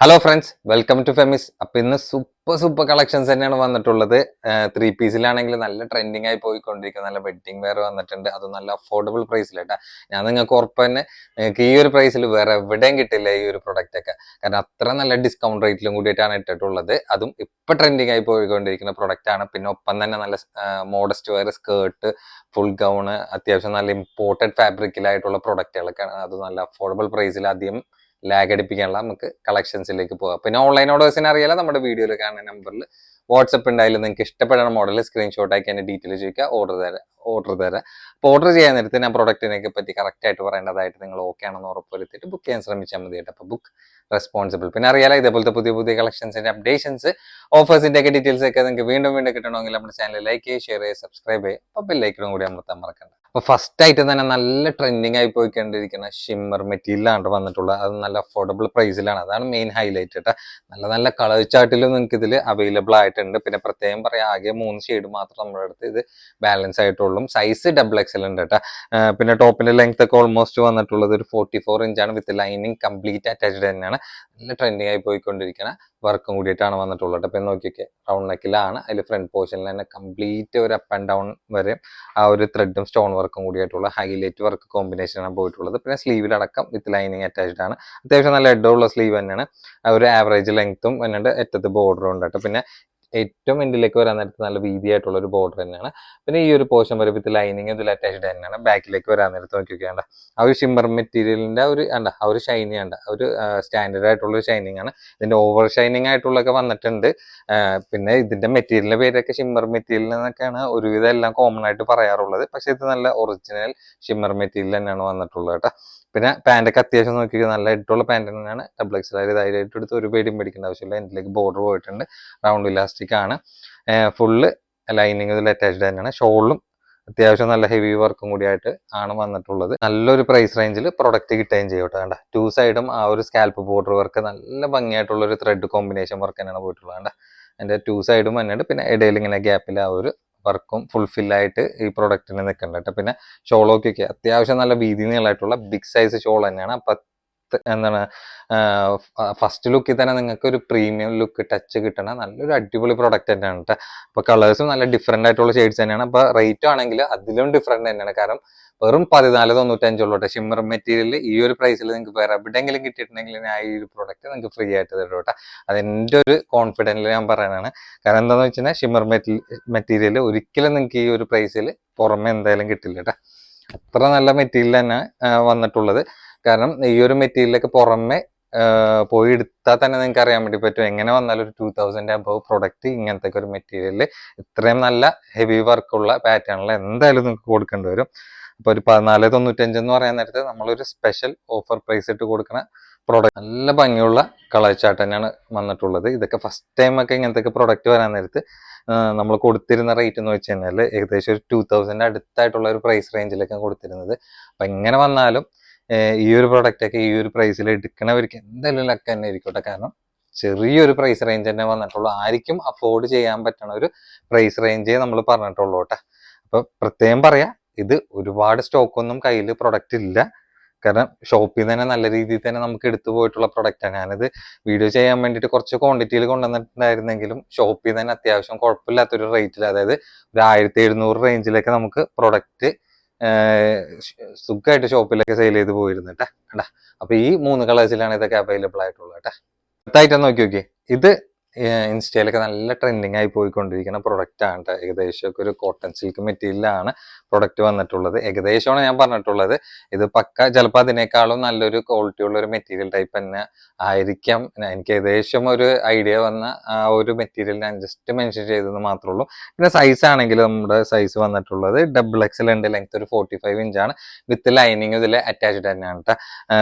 Hello friends welcome to ഫെമിസ് അപ്പൊ ഇന്ന് സൂപ്പർ സൂപ്പർ കളക്ഷൻസ് തന്നെയാണ് വന്നിട്ടുള്ളത്. ത്രീ പീസിലാണെങ്കിൽ നല്ല ട്രെൻഡിങ് ആയി പോയിക്കൊണ്ടിരിക്കുന്ന. നല്ല വെഡിങ് വെയർ വന്നിട്ടുണ്ട്. അത് നല്ല അഫോർഡബിൾ പ്രൈസിൽ കേട്ടോ ഞാൻ നിങ്ങൾക്ക് ഉറപ്പ് തന്നെ നിങ്ങൾക്ക് ഈ ഒരു പ്രൈസിൽ വേറെ എവിടെയും കിട്ടില്ല ഈ ഒരു പ്രൊഡക്റ്റ് ഒക്കെ. കാരണം അത്ര നല്ല ഡിസ്കൗണ്ട് റേറ്റിലും കൂടിയിട്ടാണ് ഇട്ടിട്ടുള്ളത്. അതും ഇപ്പൊ ട്രെൻഡിങ് ആയി പോയിക്കൊണ്ടിരിക്കുന്ന പ്രൊഡക്റ്റ് ആണ്. പിന്നെ ഒപ്പം തന്നെ നല്ല modest wear skirt full gown അത്യാവശ്യം നല്ല ഇമ്പോർട്ടഡ് ഫാബ്രിക്കിലായിട്ടുള്ള പ്രൊഡക്റ്റുകളൊക്കെയാണ് അത് നല്ല അഫോർഡബിൾ പ്രൈസിൽ അധികം ലാഗ് അടിപ്പിക്കാനുള്ള നമുക്ക് കളക്ഷൻസിലേക്ക് പോകാം. പിന്നെ ഓൺലൈൻ ഓർഡേഴ്സിന് അറിയാലോ നമ്മുടെ വീഡിയോയിൽ കാണുന്ന നമ്പറിൽ വാട്സപ്പ് ഉണ്ടായാലും നിങ്ങൾക്ക് ഇഷ്ടപ്പെടുന്ന മോഡൽ സ്ക്രീൻഷോട്ട് ആക്കി എന്റെ ഡീറ്റെയിൽ ചോദിക്കുക ഓർഡർ തരാം ഓർഡർ തരാം. അപ്പോൾ ഓർഡർ ചെയ്യാൻ നേരത്ത് ഞാൻ പ്രോഡക്റ്റിനെ പറ്റി കറക്റ്റായിട്ട് പറയേണ്ടതായിട്ട് നിങ്ങൾ ഓക്കെ ആണെന്ന് ഉറപ്പുവരുത്തിയിട്ട് ബുക്ക് ചെയ്യാൻ ശ്രമിച്ചാൽ മതി കേട്ടോ. അപ്പോൾ ബുക്ക് റെസ്പോൺസിബിൾ പിന്നെ അറിയാലോ ഇതേപോലത്തെ പുതിയ പുതിയ കളക്ഷൻസിന്റെ അപ്ഡേഷൻസ് ഓഫേഴ്സിന്റെ ഒക്കെ ഡീറ്റെയിൽസ് ഒക്കെ നിങ്ങൾക്ക് വീണ്ടും വീണ്ടും കിട്ടണമെങ്കിൽ നമ്മുടെ ചാനൽ ലൈക്ക് ചെയ്യുക ഷെയർ ചെയ്യുക സബ്സ്ക്രൈബ് ചെയ്യുക. അപ്പോൾ ബെല്ലൈക്കണം കൂടി അമർത്താൻ മറക്കണ്ട. അപ്പൊ ഫസ്റ്റ് ആയിട്ട് തന്നെ നല്ല ട്രെൻഡിങ് ആയി പോയിക്കൊണ്ടിരിക്കുന്ന ഷിമ്മർ മെറ്റീരിയലാണ് വന്നിട്ടുള്ളത്. അത് നല്ല അഫോർഡബിൾ പ്രൈസിലാണ് അതാണ് മെയിൻ ഹൈലൈറ്റ് കേട്ടോ നല്ല നല്ല കളർ ചാർട്ടിലും നിങ്ങൾക്ക് ഇതിൽ അവൈലബിൾ ആയിട്ടുണ്ട്. പിന്നെ പ്രത്യേകം പറയാം ആകെ മൂന്ന് ഷെയ്ഡ് മാത്രം നമ്മുടെ അടുത്ത് ഇത് ബാലൻസ് ആയിട്ടുള്ളൂ. സൈസ് ഡബിൾ എക്സൽ ഉണ്ട് കേട്ടോ പിന്നെ ടോപ്പിന്റെ ലെങ്ത് ഒക്കെ ഓൾമോസ്റ്റ് വന്നിട്ടുള്ളത് ഒരു ഫോർട്ടി ഫോർ ഇഞ്ചാണ് വിത്ത് ലൈനിങ് കംപ്ലീറ്റ് അറ്റാച്ച്ഡ് തന്നെയാണ്. നല്ല ട്രെൻഡിങ് ആയി പോയിക്കൊണ്ടിരിക്കുന്ന വർക്കും കൂടിയിട്ടാണ് വന്നിട്ടുള്ളത്. അപ്പം നോക്കിയൊക്കെ റൗണ്ട് നെക്കിലാണ് അതിൽ ഫ്രണ്ട് പോർഷനിൽ തന്നെ കംപ്ലീറ്റ് ഒരു അപ്പ് ആൻഡ് ഡൗൺ വരെ ആ ഒരു ത്രെഡും സ്റ്റോൺ വർക്കും കൂടിയായിട്ടുള്ള ഹൈലൈറ്റ് വർക്ക് കോമ്പിനേഷനാണ് പോയിട്ടുള്ളത്. പിന്നെ സ്ലീവിലടക്കം വിത്ത് ലൈനിങ് അറ്റാച്ച്ഡ് ആണ്. അത്യാവശ്യം നല്ല എഡുള്ള സ്ലീവ് തന്നെയാണ്. ഒരു ആവറേജ് ലെങ്ത്തും എന്നിട്ട് അറ്റത്ത് ബോർഡറും ഉണ്ട് കേട്ടോ. പിന്നെ ഏറ്റവും എൻഡിലേക്ക് വരാൻ നേരത്ത് നല്ല വീതിയായിട്ടുള്ള ഒരു ബോർഡർ തന്നെയാണ്. പിന്നെ ഈ ഒരു പോർഷൻ വരെ വിത്ത് ലൈനിങ് ഇതിൽ അറ്റാച്ച്ഡ് തന്നെയാണ്. ബാക്കിലേക്ക് വരാൻ നേരത്ത് നോക്കിയൊക്കെയാണ്ട് ആ ഒരു ഷിമ്മർ മെറ്റീരിയലിന്റെ ഒരു അണ്ട ആ ഒരു ഷൈനി ഉണ്ട് ഒരു സ്റ്റാൻഡേർഡ് ആയിട്ടുള്ള ഒരു ഷൈനിങ് ആണ്. ഇതിന്റെ ഓവർ ഷൈനിങ് ആയിട്ടുള്ളതൊക്കെ വന്നിട്ടുണ്ട്. പിന്നെ ഇതിന്റെ മെറ്റീരിയലിന്റെ പേരൊക്കെ ഷിമ്മർ മെറ്റീരിയൽ എന്നൊക്കെയാണ് ഒരുവിധം എല്ലാം കോമൺ ആയിട്ട് പറയാറുള്ളത്. പക്ഷേ ഇത് നല്ല ഒറിജിനൽ ഷിമ്മർ മെറ്റീരിയൽ തന്നെയാണ് വന്നിട്ടുള്ളത് കേട്ടോ. പിന്നെ പാന്റൊക്കെ അത്യാവശ്യം നോക്കി നല്ല ഇട്ടുള്ള പാന്റ് തന്നെയാണ്. ഡബിൾ എക്സ് അതായത് ധൈര്യമായിട്ട് എടുത്ത് ഒരു പേടിയും പേടിക്കേണ്ട ആവശ്യമില്ല. എന്തിലേക്ക് ബോർഡർ പോയിട്ടുണ്ട്. റൗണ്ട് ഇലാസ്റ്റിക് ആണ്. ഫുള്ള് ലൈനിങ് ഇതിൽ അറ്റാച്ച്ഡ് തന്നെയാണ്. ഷോളും അത്യാവശ്യം നല്ല ഹെവി വർക്കും കൂടിയായിട്ട് ആണ് വന്നിട്ടുള്ളത്. നല്ലൊരു പ്രൈസ് റേഞ്ചിൽ പ്രൊഡക്റ്റ് കിട്ടുകയും ചെയ്യട്ടെ കണ്ട ടു സൈഡും ആ ഒരു സ്കാൽപ്പ് ബോർഡർ വർക്ക് നല്ല ഭംഗിയായിട്ടുള്ള ഒരു ത്രെഡ് കോമ്പിനേഷൻ വർക്ക് തന്നെയാണ് പോയിട്ടുള്ളത്. കണ്ട അതിന്റെ ടു സൈഡും തന്നെയുണ്ട് പിന്നെ ഇടയിൽ ഇങ്ങനെ ഗ്യാപ്പിൽ ആ ഒരു വർക്കും ഫുൾഫിൽ ആയിട്ട് ഈ പ്രൊഡക്റ്റിന് നിൽക്കുന്നുണ്ട്. കേട്ടോ പിന്നെ ഷോളോക്കൊക്കെ അത്യാവശ്യം നല്ല വീതി നീളമായിട്ടുള്ള ബിഗ് സൈസ് ഷോൾ തന്നെയാണ്. പത്ത് എന്താണ് ഫസ്റ്റ് ലുക്കിൽ തന്നെ നിങ്ങൾക്ക് ഒരു പ്രീമിയം ലുക്ക് ടച്ച് കിട്ടണ നല്ലൊരു അടിപൊളി പ്രൊഡക്റ്റ് തന്നെയാണ് കേട്ടോ അപ്പോൾ കളേഴ്സും നല്ല ഡിഫറെന്റ് ആയിട്ടുള്ള ഷെയ്ഡ്സ് തന്നെയാണ്. അപ്പോൾ റേറ്റ് ആണെങ്കിൽ അതിലും ഡിഫറെന്റ് തന്നെയാണ്. കാരണം വെറും പതിനാല് തൊണ്ണൂറ്റഞ്ചുള്ളൂ കേട്ടോ ഷിമ്മർ മെറ്റീരിയൽ ഈ ഒരു പ്രൈസിൽ നിങ്ങൾക്ക് വേറെ എവിടെയെങ്കിലും കിട്ടിയിട്ടുണ്ടെങ്കിൽ ഞാൻ ഈ ഒരു പ്രോഡക്റ്റ് നിങ്ങൾക്ക് ഫ്രീ ആയിട്ട് തരും കേട്ടോ അതെന്റെ ഒരു കോൺഫിഡന്റിൽ ഞാൻ പറയാനാണ് കാരണം എന്താണെന്ന് വെച്ചാൽ ഷിമ്മർ മെറ്റീരിയൽ ഒരിക്കലും നിങ്ങൾക്ക് ഈ ഒരു പ്രൈസിൽ പുറമെ എന്തായാലും കിട്ടില്ല കേട്ടോ അത്ര നല്ല മെറ്റീരിയൽ തന്നെ വന്നിട്ടുള്ളത്. കാരണം ഈ ഒരു മെറ്റീരിയലൊക്കെ പുറമെ പോയി എടുത്താൽ തന്നെ നിങ്ങൾക്ക് അറിയാൻ വേണ്ടി പറ്റും. എങ്ങനെ വന്നാലും ഒരു ടൂ തൗസൻഡ് അബവ് പ്രൊഡക്റ്റ് ഇങ്ങനത്തെ ഒരു മെറ്റീരിയൽ ഇത്രയും നല്ല ഹെവി വർക്കുള്ള പാറ്റേണിൽ എന്തായാലും നിങ്ങൾക്ക് കൊടുക്കേണ്ടി വരും. അപ്പോൾ ഒരു പതിനാല് തൊണ്ണൂറ്റഞ്ച് എന്ന് പറയാൻ നേരത്ത് നമ്മളൊരു സ്പെഷ്യൽ ഓഫർ പ്രൈസ് ഇട്ട് കൊടുക്കുന്ന പ്രോഡക്റ്റ് നല്ല ഭംഗിയുള്ള കളർ ചാർട്ട് തന്നെയാണ് വന്നിട്ടുള്ളത്. ഇതൊക്കെ ഫസ്റ്റ് ടൈം ഒക്കെ ഇങ്ങനത്തെ പ്രൊഡക്റ്റ് വരാൻ നേരത്ത് നമ്മൾ കൊടുത്തിരുന്ന റേറ്റ് എന്ന് വെച്ച് കഴിഞ്ഞാൽ ഏകദേശം ഒരു ടൂ തൗസൻഡ് അടുത്തായിട്ടുള്ള ഒരു പ്രൈസ് റേഞ്ചിലൊക്കെ കൊടുത്തിരുന്നത്. അപ്പം എങ്ങനെ വന്നാലും ഈ ഒരു പ്രൊഡക്റ്റ് ഒക്കെ ഈ ഒരു പ്രൈസിൽ എടുക്കണവർക്ക് എന്തായാലും ലക്ക് തന്നെ ആയിരിക്കട്ടെ. കാരണം ചെറിയൊരു പ്രൈസ് റേഞ്ച് തന്നെ വന്നിട്ടുള്ളൂ. ആർക്കും അഫോർഡ് ചെയ്യാൻ പറ്റണ ഒരു പ്രൈസ് റേഞ്ചേ നമ്മൾ പറഞ്ഞിട്ടുള്ളൂ കേട്ടോ. അപ്പൊ പ്രത്യേകം പറയാം ഇത് ഒരുപാട് സ്റ്റോക്കൊന്നും കയ്യിൽ പ്രൊഡക്റ്റ് ഇല്ല. കാരണം ഷോപ്പിൽ തന്നെ നല്ല രീതിയിൽ തന്നെ നമുക്ക് എടുത്തു പോയിട്ടുള്ള പ്രൊഡക്റ്റാണ് ഞാനിത് വീഡിയോ ചെയ്യാൻ വേണ്ടിയിട്ട് കുറച്ച് ക്വാണ്ടിറ്റിയിൽ കൊണ്ടുവന്നിട്ടുണ്ടായിരുന്നെങ്കിലും ഷോപ്പിൽ തന്നെ അത്യാവശ്യം കുഴപ്പമില്ലാത്തൊരു റേറ്റിൽ അതായത് ഒരു ആയിരത്തി എഴുന്നൂറ് റേഞ്ചിലൊക്കെ നമുക്ക് പ്രൊഡക്റ്റ് സുഖമായിട്ട് ഷോപ്പിലൊക്കെ സെയിൽ ചെയ്ത് പോയിരുന്നു കേട്ടാ അപ്പൊ ഈ മൂന്ന് കളേഴ്സിലാണ് ഇതൊക്കെ അവൈലബിൾ ആയിട്ടുള്ളത് കേട്ടാ അടുത്തായിട്ട് നോക്കി നോക്കി ഇത് ഇൻസ്റ്റയിലൊക്കെ നല്ല ട്രെൻഡിങ് ആയി പോയിക്കൊണ്ടിരിക്കുന്ന പ്രൊഡക്റ്റ് ആണ്. ഏകദേശം ഒക്കെ ഒരു കോട്ടൺ സിൽക്ക് മെറ്റീരിയലാണ് പ്രൊഡക്റ്റ് വന്നിട്ടുള്ളത്. ഏകദേശമാണ് ഞാൻ പറഞ്ഞിട്ടുള്ളത്. ഇത് പക്ക ചിലപ്പോൾ അതിനേക്കാളും നല്ലൊരു ക്വാളിറ്റി ഉള്ള ഒരു മെറ്റീരിയൽ ടൈപ്പ് തന്നെ ആയിരിക്കാം. എനിക്ക് ഏകദേശം ഒരു ഐഡിയ വന്ന ആ ഒരു മെറ്റീരിയൽ ഞാൻ ജസ്റ്റ് മെൻഷൻ ചെയ്തെന്ന് മാത്രമേ ഉള്ളൂ. പിന്നെ സൈസ് ആണെങ്കിൽ നമ്മുടെ സൈസ് വന്നിട്ടുള്ളത് ഡബിൾ എക്സൽ ഉണ്ട് ലെങ്ത് ഒരു ഫോർട്ടി ഫൈവ് ഇഞ്ചാണ് വിത്ത് ലൈനിങ് ഇതിൽ അറ്റാച്ച്ഡ് തന്നെയാണ്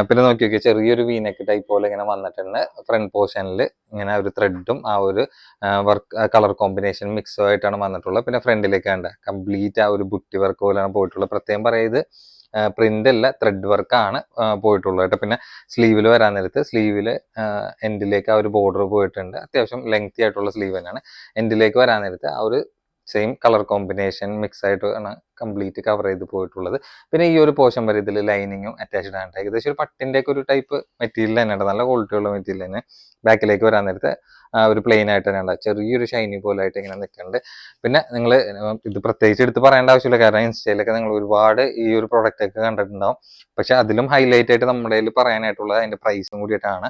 പിന്നെ നോക്കി നോക്കിയാൽ ചെറിയൊരു വീനക്ക് ടൈപ്പ് പോലെ ഇങ്ങനെ വന്നിട്ടുണ്ട്. ഫ്രണ്ട് പോർഷനിൽ ഇങ്ങനെ ഒരു ത്രെഡും ആ ഒരു വർക്ക് കളർ കോമ്പിനേഷൻ മിക്സോ ആയിട്ടാണ് വന്നിട്ടുള്ളത്. പിന്നെ ഫ്രണ്ടിലേക്ക് കണ്ട കംപ്ലീറ്റ് ആ ഒരു ബുട്ടി വർക്ക് പോലെയാണ് പോയിട്ടുള്ളത്. പ്രത്യേകം പറയുന്നത് പ്രിന്റ് അല്ല ത്രെഡ് വർക്കാണ് പോയിട്ടുള്ളത് കേട്ടോ. പിന്നെ സ്ലീവിൽ വരാൻ നേരത്ത് സ്ലീവിൽ എൻഡിലേക്ക് ആ ഒരു ബോർഡർ പോയിട്ടുണ്ട്. അത്യാവശ്യം ലെങ്തി ആയിട്ടുള്ള സ്ലീവ് തന്നെയാണ്. എൻഡിലേക്ക് വരാൻ നേരത്ത് ആ ഒരു സെയിം കളർ കോമ്പിനേഷൻ മിക്സ് ആയിട്ട് ആണ് കംപ്ലീറ്റ് കവർ ചെയ്ത് പോയിട്ടുള്ളത്. പിന്നെ ഈ ഒരു പോർഷൻ വരെ ഇതിൽ ലൈനിങ്ങും അറ്റാച്ച്ഡ് ആണ്. ഏകദേശം ഒരു പട്ടിന്റെ ഒക്കെ ഒരു ടൈപ്പ് മെറ്റീരിയൽ തന്നെയാണ് നല്ല ക്വാളിറ്റി ഉള്ള മെറ്റീരിയൽ തന്നെ ബാക്കിലേക്ക് വരാൻ നേരത്തെ ഒരു പ്ലെയിൻ ആയിട്ട് തന്നെ ചെറിയൊരു ഷൈനി പോലെ ആയിട്ട് ഇങ്ങനെ നിൽക്കുന്നുണ്ട്. പിന്നെ നിങ്ങൾ ഇത് പ്രത്യേകിച്ച് എടുത്ത് പറയേണ്ട ആവശ്യമില്ല. കാരണം ഇൻസ്റ്റയിലൊക്കെ നിങ്ങൾ ഒരുപാട് ഈ ഒരു പ്രൊഡക്റ്റ് ഒക്കെ കണ്ടിട്ടുണ്ടാവും. പക്ഷെ അതിലും ഹൈലൈറ്റ് ആയിട്ട് നമ്മുടെ കയ്യിൽ പറയാനായിട്ടുള്ളത് അതിന്റെ പ്രൈസും കൂടിയിട്ടാണ്.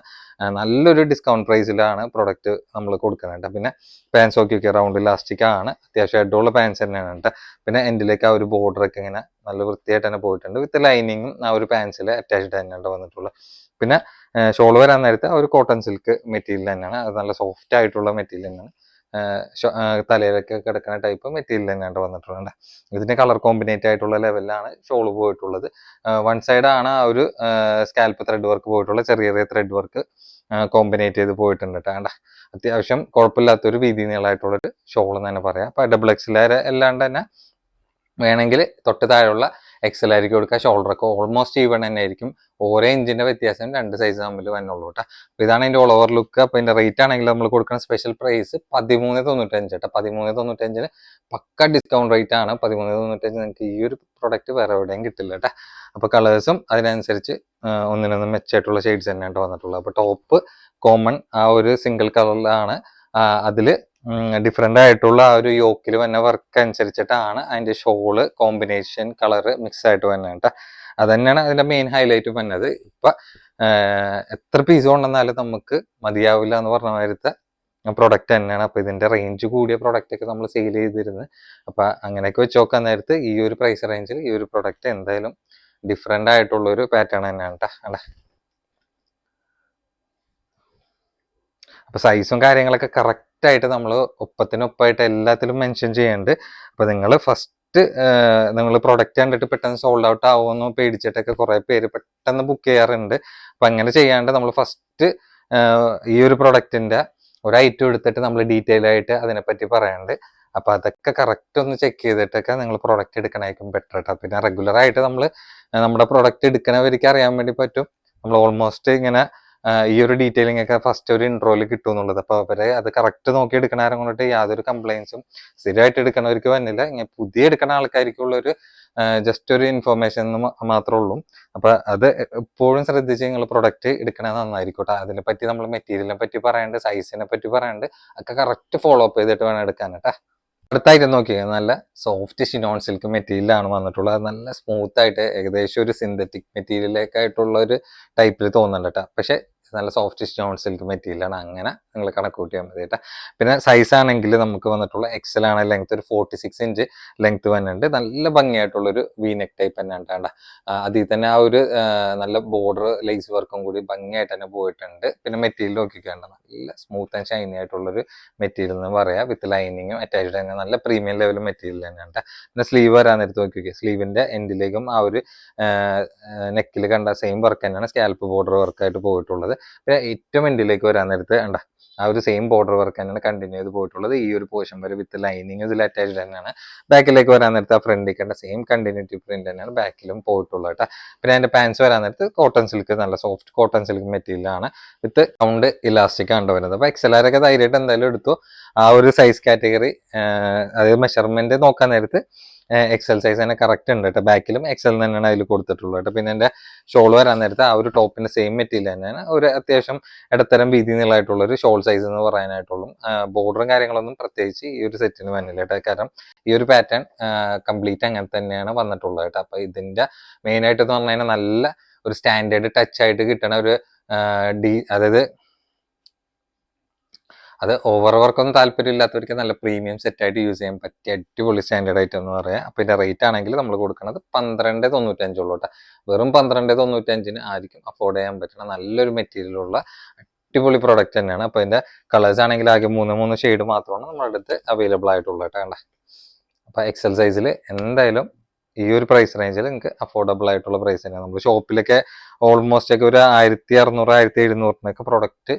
നല്ലൊരു ഡിസ്കൗണ്ട് പ്രൈസിലാണ് പ്രോഡക്റ്റ് നമ്മൾ കൊടുക്കുന്നുണ്ട് പിന്നെ പാൻസ് ഒക്കെ റൗണ്ട് ഇലാസ്റ്റിക് ആണ്. അത്യാവശ്യം ഹെഡുള്ള പാൻസ് തന്നെയാണ് കേട്ടോ. പിന്നെ എൻഡിലേക്ക് ആ ഒരു ബോർഡർ ഒക്കെ ഇങ്ങനെ നല്ല വൃത്തിയായിട്ട് തന്നെ പോയിട്ടുണ്ട്. വിത്ത് ലൈനിങ്ങും ആ ഒരു പാൻസിൽ അറ്റാച്ച്ഡ് തന്നെയാണ് വന്നിട്ടുള്ളത്. പിന്നെ ഷോൾ വരാൻ നേരത്തെ ഒരു കോട്ടൺ സിൽക്ക് മെറ്റീരിയൽ തന്നെയാണ്. അത് നല്ല സോഫ്റ്റ് ആയിട്ടുള്ള മെറ്റീരിയൽ തന്നെയാണ്. തലയിലൊക്കെ കിടക്കുന്ന ടൈപ്പ് മെറ്റീരിയൽ തന്നെയാണ് വന്നിട്ടുള്ളത്. ഇതിന്റെ കളർ കോമ്പിനേറ്റ് ആയിട്ടുള്ള ലെവലിലാണ് ഷോൾ പോയിട്ടുള്ളത്. വൺ സൈഡ് ആണ് ആ ഒരു സ്കാൽപ്പ് ത്രെഡ് വർക്ക് പോയിട്ടുള്ള ചെറിയ ചെറിയ ത്രെഡ് വർക്ക് കോമ്പിനേറ്റ് ചെയ്ത് പോയിട്ടുണ്ട് കേട്ടോ? അത്യാവശ്യം കുഴപ്പമില്ലാത്തൊരു വീതി നീളമായിട്ടുള്ളൊരു ഷോൾ എന്ന് തന്നെ പറയാം. അപ്പൊ ഡബിൾ എക്സിലേറെ അല്ലാണ്ട് തന്നെ വേണമെങ്കിൽ തൊട്ട് താഴെയുള്ള എക്സൽ ആയിരിക്കും കൊടുക്കുക ഷോൾഡറൊക്കെ ഓൾമോസ്റ്റ് ഈവൺ തന്നെ ആയിരിക്കും. ഓരോ ഇഞ്ചിന്റെ വ്യത്യാസം രണ്ട് സൈസ് തമ്മിൽ വന്നുള്ളൂ കേട്ടോ. അപ്പൊ ഇതാണ് അതിന്റെ ഓൾ ഓവർ ലുക്ക് അപ്പൊ അതിന്റെ റേറ്റ് ആണെങ്കിൽ നമ്മൾ കൊടുക്കുന്ന സ്പെഷ്യൽ പ്രൈസ് പതിമൂന്ന് തൊണ്ണൂറ്റഞ്ച് കേട്ടോ. പതിമൂന്ന് തൊണ്ണൂറ്റഞ്ചിന് പക്ക ഡിസ്കൗണ്ട് റേറ്റ് ആണ്. പതിമൂന്ന് തൊണ്ണൂറ്റഞ്ച് നിങ്ങൾക്ക് ഈ ഒരു പ്രൊഡക്റ്റ് വേറെ എവിടെയും കിട്ടില്ല കേട്ടോ. അപ്പൊ കളേഴ്സും അതിനനുസരിച്ച് ഒന്നിനൊന്ന് മെച്ചമായിട്ടുള്ള ഷെയ്ഡ്സ് തന്നെയാണ് വന്നിട്ടുള്ളത്. അപ്പൊ ടോപ്പ് കോമൺ ആ ഒരു സിംഗിൾ കളറിലാണ് അതിൽ ഡിഫറെന്റ് ആയിട്ടുള്ള ആ ഒരു യോക്കിൽ വന്ന വർക്ക് അനുസരിച്ചിട്ടാണ് അതിന്റെ ഷോൾ കോമ്പിനേഷൻ കളറ് മിക്സ് ആയിട്ട് വന്നത് കേട്ടോ അത് തന്നെയാണ് അതിന്റെ മെയിൻ ഹൈലൈറ്റ് വന്നത്. ഇപ്പം എത്ര പീസ് കൊണ്ടുവന്നാലും നമുക്ക് മതിയാവില്ല എന്ന് പറഞ്ഞ മാതിരത്തെ പ്രൊഡക്റ്റ് തന്നെയാണ്. അപ്പോൾ ഇതിന്റെ റേഞ്ച് കൂടിയ പ്രൊഡക്റ്റ് ഒക്കെ നമ്മൾ സെയിൽ ചെയ്തിരുന്നത് അപ്പോൾ അങ്ങനെയൊക്കെ വെച്ച് നോക്കാൻ നേരത്ത് ഈ ഒരു പ്രൈസ് റേഞ്ചിൽ ഈ ഒരു പ്രൊഡക്റ്റ് എന്തായാലും ഡിഫറെന്റ് ആയിട്ടുള്ള ഒരു പാറ്റേൺ തന്നെയാണ് കേട്ടോ അല്ലേ? അപ്പൊ സൈസും കാര്യങ്ങളൊക്കെ കറക്റ്റ് ആയിട്ട് നമ്മൾ ഒപ്പത്തിനൊപ്പമായിട്ട് എല്ലാത്തിലും മെൻഷൻ ചെയ്യുന്നുണ്ട് അപ്പോൾ നിങ്ങൾ ഫസ്റ്റ് നിങ്ങൾ പ്രൊഡക്റ്റ് കണ്ടിട്ട് പെട്ടെന്ന് സോൾഡ് ഔട്ട് ആവുമെന്ന് പേടിച്ചിട്ടൊക്കെ കുറേ പേര് പെട്ടെന്ന് ബുക്ക് ചെയ്യാറുണ്ട്. അപ്പൊ അങ്ങനെ ചെയ്യാണ്ട് നമ്മൾ ഫസ്റ്റ് ഈ ഒരു പ്രൊഡക്റ്റിന്റെ ഒരു ഐറ്റം എടുത്തിട്ട് നമ്മൾ ഡീറ്റെയിൽ ആയിട്ട് അതിനെപ്പറ്റി പറയാണ്ട്. അപ്പൊ അതൊക്കെ കറക്റ്റ് ഒന്ന് ചെക്ക് ചെയ്തിട്ടൊക്കെ നിങ്ങൾ പ്രൊഡക്റ്റ് എടുക്കണമായിരിക്കും ബെറ്റർ കേട്ടോ പിന്നെ റെഗുലർ ആയിട്ട് നമ്മൾ നമ്മുടെ പ്രൊഡക്റ്റ് എടുക്കണവർക്ക് അറിയാൻ വേണ്ടി പറ്റും. നമ്മൾ ഓൾമോസ്റ്റ് ഇങ്ങനെ ഈ ഒരു ഡീറ്റെയിലിംഗ് ഒക്കെ ഫസ്റ്റ് ഒരു ഇൻട്രോയിൽ കിട്ടും എന്നുള്ളത്. അപ്പൊ അവരെ അത് കറക്റ്റ് നോക്കി എടുക്കണ ആരും കൊണ്ടിട്ട് യാതൊരു കംപ്ലൈൻസും സ്ഥിരമായിട്ട് എടുക്കണവർക്ക് വന്നില്ല. ഇങ്ങനെ പുതിയ എടുക്കുന്ന ആൾക്കാർക്കുള്ള ഒരു ജസ്റ്റ് ഒരു ഇൻഫോർമേഷൻ മാത്രമേ ഉള്ളൂ. അപ്പൊ അത് എപ്പോഴും ശ്രദ്ധിച്ച് നിങ്ങൾ പ്രൊഡക്റ്റ് എടുക്കണത് നന്നായിരിക്കട്ടെ. അതിനെ പറ്റി നമ്മൾ മെറ്റീരിയലിനെ പറ്റി പറയാണ്ട് സൈസിനെ പറ്റി പറയാണ്ട് ഒക്കെ കറക്റ്റ് ഫോളോ അപ്പ് ചെയ്തിട്ട് വേണം എടുക്കാൻ കേട്ടാ. അടുത്തായിട്ട് നോക്കിയാൽ നല്ല സോഫ്റ്റ് ഷിനോൺ സിൽക്ക് മെറ്റീരിയലാണ് വന്നിട്ടുള്ളത്. നല്ല സ്മൂത്ത് ആയിട്ട് ഏകദേശം ഒരു സിന്തറ്റിക് മെറ്റീരിയലേക്കായിട്ടുള്ള ഒരു ടൈപ്പിൽ തോന്നുന്നുണ്ട് കേട്ടോ പക്ഷെ നല്ല സോഫ്റ്റ് സ്റ്റോൺ സിൽക്ക് മെറ്റീരിയലാണ് അങ്ങനെ നിങ്ങൾ കണക്ക് കൂട്ടിയാൽ മതി കേട്ടോ. പിന്നെ സൈസ് ആണെങ്കിൽ നമുക്ക് വന്നിട്ടുള്ള എക്സൽ ആണ് ലെങ്ത് ഒരു ഫോർട്ടി സിക്സ് ഇഞ്ച് ലെങ്ത് വന്നിട്ടുണ്ട്. നല്ല ഭംഗിയായിട്ടുള്ള ഒരു വി നെക്ക് ടൈപ്പ് തന്നെ ഉണ്ടാകണ്ട അതിൽ തന്നെ ആ ഒരു നല്ല ബോർഡർ ലേസ് വർക്കും കൂടി ഭംഗിയായിട്ട് തന്നെ പോയിട്ടുണ്ട്. പിന്നെ മെറ്റീരിയൽ നോക്കിക്കേണ്ട നല്ല സ്മൂത്ത് ആൻഡ് ഷൈനി ആയിട്ടുള്ള ഒരു മെറ്റീരിയൽ എന്ന് പറയാം. വിത്ത് ലൈനിങ്ങും അറ്റാച്ച്ഡ് തന്നെ. നല്ല പ്രീമിയം ലെവൽ മെറ്റീരിയൽ തന്നെയാണ്. പിന്നെ സ്ലീവ് വരാൻ നേരത്ത് നോക്കിക്കുക സ്ലീവിന്റെ എൻഡിലേക്കും ആ ഒരു നെക്കിൽ കണ്ട സെയിം വർക്ക് തന്നെയാണ്. സ്കാൽപ്പ് ബോർഡർ വർക്കായിട്ട് പോയിട്ടുള്ളത്. ഏറ്റവും എൻഡിലേക്ക് വരാൻ നേരത്ത് കണ്ട ആ ഒരു സെയിം ബോർഡർ വർക്ക് തന്നെയാണ് കണ്ടിന്യൂ ചെയ്ത് പോയിട്ടുള്ളത്. ഈ ഒരു പോർഷൻ വരെ വിത്ത് ലൈനിങ് ഇതിൽ അറ്റാച്ച്ഡ് തന്നെയാണ്. ബാക്കിലേക്ക് വരാൻ നേരത്ത് ആ ഫ്രണ്ടിൽ കണ്ട സെയിം കണ്ടിന്യൂറ്റി പ്രിന്റ് തന്നെയാണ് ബാക്കിലും പോയിട്ടുള്ളത് കേട്ടോ. പിന്നെ അതിന്റെ പാൻസ് വരാൻ നേരത്ത് കോട്ടൺ സിൽക്ക് നല്ല സോഫ്റ്റ് കോട്ടൺ സിൽക്ക് മെറ്റീരിയലാണ് വിത്ത് റൗണ്ട് ഇലാസ്റ്റിക് ആണ് വരുന്നത്. അപ്പൊ എക്സലാരൊക്കെ ധൈര്യമായിട്ട് എന്തായാലും എടുത്തു. ആ ഒരു സൈസ് കാറ്റഗറി അതായത് മെഷർമെന്റ് നോക്കാൻ നേരത്ത് എക്സൽ സൈസ് തന്നെ കറക്റ്റ് ഉണ്ട് കേട്ടോ ബാക്കിലും എക്സൽ തന്നെയാണ് അതിൽ കൊടുത്തിട്ടുള്ളത് കേട്ടോ പിന്നെ എന്റെ ഷോൾ വരാൻ നേരത്തെ ആ ഒരു ടോപ്പിന്റെ സെയിം മെറ്റീരിയൽ തന്നെയാണ്. ഒരു അത്യാവശ്യം ഇടത്തരം വീതി നീളമായിട്ടുള്ള ഒരു ഷോൾ സൈസ് എന്ന് പറയാനായിട്ടുള്ളൂ. ബോർഡറും കാര്യങ്ങളൊന്നും പ്രത്യേകിച്ച് ഈ ഒരു സെറ്റിന് വന്നില്ല കേട്ടോ കാരണം ഈ ഒരു പാറ്റേൺ കംപ്ലീറ്റ് അങ്ങനെ തന്നെയാണ് വന്നിട്ടുള്ളത് കേട്ടോ അപ്പൊ ഇതിന്റെ മെയിൻ ആയിട്ട് എന്ന് പറഞ്ഞു കഴിഞ്ഞാൽ നല്ല ഒരു സ്റ്റാൻഡേർഡ് ടച്ച് ആയിട്ട് കിട്ടണ ഒരു ഡി അതായത് അത് ഓവർ വർക്കൊന്നും താല്പര്യമില്ലാത്തവർക്ക് നല്ല പ്രീമിയം സെറ്റ് ആയിട്ട് യൂസ് ചെയ്യാൻ പറ്റിയ അടിപൊളി സ്റ്റാൻഡേർഡ് ആയിട്ട് എന്ന് പറയാം. അപ്പൊ ഇതിന്റെ റേറ്റ് ആണെങ്കിൽ നമ്മൾ കൊടുക്കുന്നത് പന്ത്രണ്ട് തൊണ്ണൂറ്റഞ്ചുള്ളൂ വെറും പന്ത്രണ്ട് തൊണ്ണൂറ്റഞ്ചിന് ആയിരിക്കും അഫോർഡ് ചെയ്യാൻ പറ്റുന്ന നല്ലൊരു മെറ്റീരിയൽ ഉള്ള അടിപൊളി പ്രോഡക്റ്റ് തന്നെയാണ്. അപ്പൊ ഇതിന്റെ കളേഴ്സ് ആണെങ്കിൽ ആകെ മൂന്ന് മൂന്ന് ഷെയ്ഡ് മാത്രമാണ് നമ്മുടെ അടുത്ത് അവൈലബിൾ ആയിട്ടുള്ളത് കേട്ടോ അപ്പൊ എക്സൽ സൈസിൽ എന്തായാലും ഈ ഒരു പ്രൈസ് റേഞ്ചിൽ നിങ്ങൾക്ക് അഫോർഡബിൾ ആയിട്ടുള്ള പ്രൈസ് തന്നെയാണ്. നമ്മൾ ഷോപ്പിലൊക്കെ ഓൾമോസ്റ്റ് ഒക്കെ ഒരു ആയിരത്തി അറുന്നൂറ് ആയിരത്തി എഴുന്നൂറിനൊക്കെ പ്രൊഡക്റ്റ്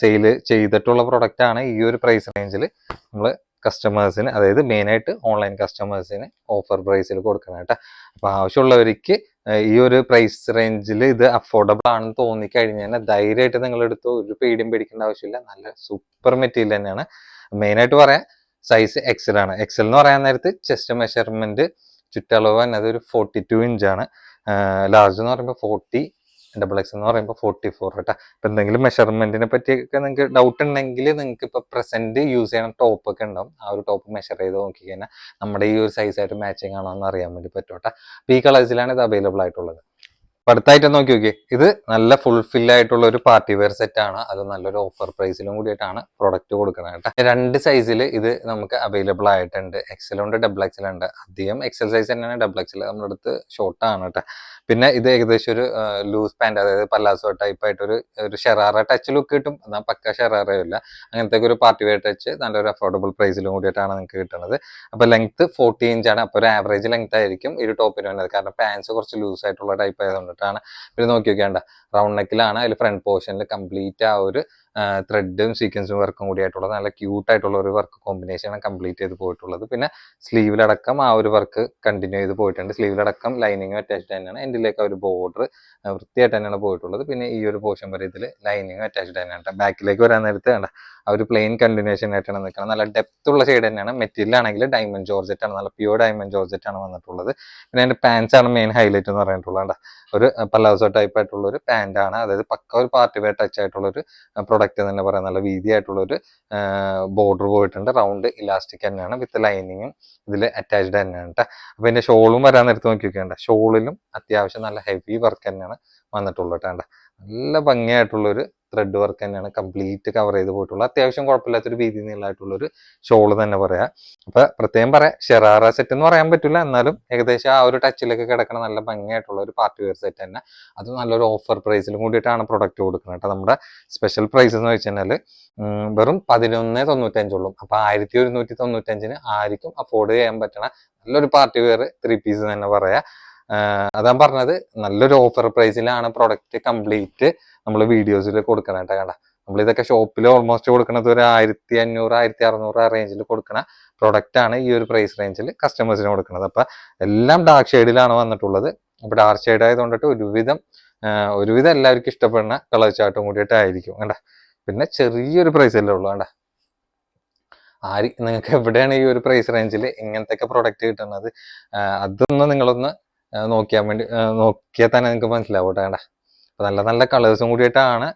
സെയിൽ ചെയ്തിട്ടുള്ള പ്രൊഡക്റ്റ് ആണ് ഈ ഒരു പ്രൈസ് റേഞ്ചിൽ നമ്മൾ കസ്റ്റമേഴ്സിന് അതായത് മെയിൻ ആയിട്ട് ഓൺലൈൻ കസ്റ്റമേഴ്സിന് ഓഫർ പ്രൈസിൽ കൊടുക്കണം കേട്ടോ. അപ്പൊ ആവശ്യമുള്ളവർക്ക് ഈ ഒരു പ്രൈസ് റേഞ്ചിൽ ഇത് അഫോർഡബിൾ ആണെന്ന് തോന്നിക്കഴിഞ്ഞാൽ ധൈര്യമായിട്ട് നിങ്ങൾ എടുത്തു ഒരു പേടിയും പേടിക്കേണ്ട ആവശ്യമില്ല. നല്ല സൂപ്പർ മെറ്റീരിയൽ തന്നെയാണ്. മെയിൻ ആയിട്ട് പറയാം സൈസ് എക്സൽ ആണ്. എക്സൽ എന്ന് പറയാൻ നേരത്ത് ചെസ്റ്റ് മെഷർമെന്റ് ചുറ്റളവ് എന്നത് ഒരു ഫോർട്ടി ടു ഇഞ്ചാണ് ലാർജ് എന്ന് പറയുമ്പോൾ ഫോർട്ടി ഡബിൾ എക്സ് എന്ന് പറയുമ്പോൾ ഫോർട്ടി ഫോർ കേട്ടോ അപ്പം എന്തെങ്കിലും മെഷർമെന്റിനെ പറ്റിയൊക്കെ നിങ്ങൾക്ക് ഡൗട്ട് ഉണ്ടെങ്കിൽ നിങ്ങൾക്ക് ഇപ്പോൾ പ്രസന്റ് യൂസ് ചെയ്യണ ടോപ്പ് ഒക്കെ ഉണ്ടാവും. ആ ഒരു ടോപ്പ് മെഷർ ചെയ്ത് നോക്കി കഴിഞ്ഞാൽ നമ്മുടെ ഈ ഒരു സൈസായിട്ട് മാച്ചിങ് ആണോ എന്ന് അറിയാൻ വേണ്ടി പറ്റും കേട്ടോ അപ്പൊ ഈ കളേഴ്സിലാണ് ഇത് അവൈലബിൾ ആയിട്ടുള്ളത്. അടുത്തായിട്ട് നോക്കി നോക്കി ഇത് നല്ല ഫുൾഫിൽ ആയിട്ടുള്ള ഒരു പാർട്ടി വെയർ സെറ്റ് ആണ്. അത് നല്ലൊരു ഓഫർ പ്രൈസിലും കൂടിയിട്ടാണ് പ്രൊഡക്റ്റ് കൊടുക്കുന്നത് കേട്ടോ. രണ്ട് സൈസിൽ ഇത് നമുക്ക് അവൈലബിൾ ആയിട്ടുണ്ട്. എക്സൽ ഉണ്ട് ഡബിൾ എക്സൽ ഉണ്ട് അധികം എക്സൽ സൈസ് തന്നെയാണ് ഡബിൾ എക്സൽ നമ്മുടെ അടുത്ത് ഷോർട്ടാണ് കേട്ടോ. പിന്നെ ഇത് ഏകദേശം ഒരു ലൂസ് പാന്റ് അതായത് പല്ലാസോ ടൈപ്പ് ആയിട്ട് ഒരു ഒരു ഷെറാറ ടച്ച് ലുക്ക് കിട്ടും. എന്നാൽ പക്ക ഷെറാറയല്ല അങ്ങനത്തെ ഒരു പാർട്ടി വെയർ ടച്ച് നല്ലൊരു അഫോർഡബിൾ പ്രൈസിലും കൂടിയിട്ടാണ് നിങ്ങൾക്ക് കിട്ടുന്നത് അപ്പോൾ ലെങ്ത് ഫോർട്ടി ആണ്. അപ്പൊ ഒരു ആവറേജ് ലെങ്ത് ആയിരിക്കും ഒരു ടോപ്പിന് വേണ്ടത് കാരണം പാൻസ് കുറച്ച് ലൂസ് ആയിട്ടുള്ള ടൈപ്പ് ആയതുകൊണ്ടിട്ടാണ്. പിന്നെ നോക്കി നോക്കിയാണ്ട റൗണ്ട് നെക്കിലാണ് അതിൽ ഫ്രണ്ട് പോർഷനിൽ കംപ്ലീറ്റ് ആ ഒരു ത്രെഡും സീക്വൻസും വർക്കും കൂടി ആയിട്ടുള്ളത് നല്ല ക്യൂട്ട് ആയിട്ടുള്ള ഒരു വർക്ക് കോമ്പിനേഷനാണ് കംപ്ലീറ്റ് ചെയ്ത് പോയിട്ടുള്ളത്. പിന്നെ സ്ലീവിലടക്കം ആ ഒരു വർക്ക് കണ്ടിന്യൂ ചെയ്ത് പോയിട്ടുണ്ട്. സ്ലീവിലടക്കം ലൈനിങ്ങും അറ്റാച്ച്ഡ് തന്നെയാണ്. എന്റെ ആ ഒരു ബോർഡർ വൃത്തിയായിട്ട് തന്നെയാണ് പോയിട്ടുള്ളത്. പിന്നെ ഈ ഒരു പോർഷൻ വരെ ഇതിൽ ലൈനിങ്ങും അറ്റാച്ച്ഡ് തന്നെയാണ് ബാക്കിലേക്ക് വരാൻ നേരത്ത് വേണ്ട ആ ഒരു പ്ലെയിൻ കണ്ടിന്യൂഷൻ ആയിട്ടാണ് നിൽക്കുന്നത്. നല്ല ഡെപ്ത് ഉള്ള ഷെയ്ഡ് തന്നെയാണ്. മെറ്റീരിയൽ ആണെങ്കിൽ ഡയമണ്ട് ജോർജറ്റ് ആണ്. നല്ല പ്യൂർ ഡയമണ്ട് ജോർജറ്റ് ആണ് വന്നിട്ടുള്ളത്. പിന്നെ അതിന്റെ പാൻസ് ആണ് മെയിൻ ഹൈലൈറ്റ് എന്ന് പറഞ്ഞിട്ടുള്ളത് ഒരു പല്ലാസോ ടൈപ്പ് ആയിട്ടുള്ള ഒരു പാന്റ് ആണ്. അതായത് പക്ക ഒരു പാർട്ടി വെയർ ടച്ച് ആയിട്ടുള്ള ഒരു പ്രൊഡക്റ്റ് തന്നെ പറയാം. നല്ല വീതി ആയിട്ടുള്ള ഒരു ബോർഡർ പോയിട്ടുണ്ട്. റൗണ്ട് ഇലാസ്റ്റിക് തന്നെയാണ് വിത്ത് ലൈനിങ്ങും ഇതിൽ അറ്റാച്ച്ഡ് തന്നെയാണ് കേട്ടോ അപ്പൊ ഇതിന്റെ ഷോളും വരാൻ നേരത്ത് നോക്കി നോക്കിയാണ്ട ഷോളിലും അത്യാവശ്യം നല്ല ഹെവി വർക്ക് തന്നെയാണ് വന്നിട്ടുള്ളത് കേട്ടോ നല്ല ഭംഗിയായിട്ടുള്ള ഒരു ത്രെഡ് വർക്ക് തന്നെയാണ് കംപ്ലീറ്റ് കവർ ചെയ്ത് പോയിട്ടുള്ളത്. അത്യാവശ്യം കുഴപ്പമില്ലാത്തൊരു വീതി നീളായിട്ടുള്ളൊരു ഷോൾ തന്നെ പറയാം. അപ്പൊ പ്രത്യേകം പറയാം ഷെറാറ സെറ്റ് എന്ന് പറയാൻ പറ്റില്ല. എന്നാലും ഏകദേശം ആ ഒരു ടച്ചിലൊക്കെ കിടക്കണ നല്ല ഭംഗിയായിട്ടുള്ള ഒരു പാർട്ടി വെയർ സെറ്റ് തന്നെ. അത് നല്ലൊരു ഓഫർ പ്രൈസിലും കൂടിയിട്ടാണ് പ്രൊഡക്റ്റ് കൊടുക്കുന്നത് കേട്ടോ. നമ്മുടെ സ്പെഷ്യൽ പ്രൈസ് എന്ന് വെച്ച് കഴിഞ്ഞാൽ വെറും പതിനൊന്ന് തൊണ്ണൂറ്റഞ്ചുള്ളൂ. അപ്പൊ ആയിരത്തി ഒരുന്നൂറ്റി തൊണ്ണൂറ്റഞ്ചിന് ആർക്കും അഫോർഡ് ചെയ്യാൻ പറ്റണ നല്ലൊരു പാർട്ടി വെയർ ത്രീ പീസ് തന്നെ പറയാം. അതാ പറഞ്ഞത്. നല്ലൊരു ഓഫർ പ്രൈസിലാണ് പ്രൊഡക്റ്റ് കംപ്ലീറ്റ് നമ്മൾ വീഡിയോസിൽ കൊടുക്കണേട്ടാ കണ്ട. നമ്മൾ ഇതൊക്കെ ഷോപ്പിൽ ഓൾമോസ്റ്റ് കൊടുക്കുന്നത് ഒരു ആയിരത്തി അഞ്ഞൂറ് ആയിരത്തി അറുന്നൂറ് ആ റേഞ്ചിൽ കൊടുക്കുന്ന പ്രൊഡക്റ്റ് ആണ് ഈ ഒരു പ്രൈസ് റേഞ്ചിൽ കസ്റ്റമേഴ്സിന് കൊടുക്കുന്നത് അപ്പൊ എല്ലാം ഡാർക്ക് ഷെയ്ഡിലാണ് വന്നിട്ടുള്ളത്. അപ്പൊ ഡാർക്ക് ഷെയ്ഡ് ആയതുകൊണ്ടിട്ട് ഒരുവിധം ഒരുവിധം എല്ലാവർക്കും ഇഷ്ടപ്പെടുന്ന കളർ ചാർട്ടും കൂടിയിട്ടായിരിക്കും കണ്ട. പിന്നെ ചെറിയൊരു പ്രൈസ് അല്ലേ ഉള്ളൂ കണ്ട. ആര് നിങ്ങൾക്ക് എവിടെയാണ് ഈ ഒരു പ്രൈസ് റേഞ്ചിൽ ഇങ്ങനത്തെ പ്രൊഡക്റ്റ് കിട്ടുന്നത്? അതൊന്ന് നിങ്ങളൊന്ന് നോക്കിയാൻ വേണ്ടി നോക്കിയാൽ തന്നെ നിങ്ങൾക്ക് മനസ്സിലാവും കേട്ടോ നല്ല നല്ല കളേഴ്സും കൂടിയിട്ടാണ്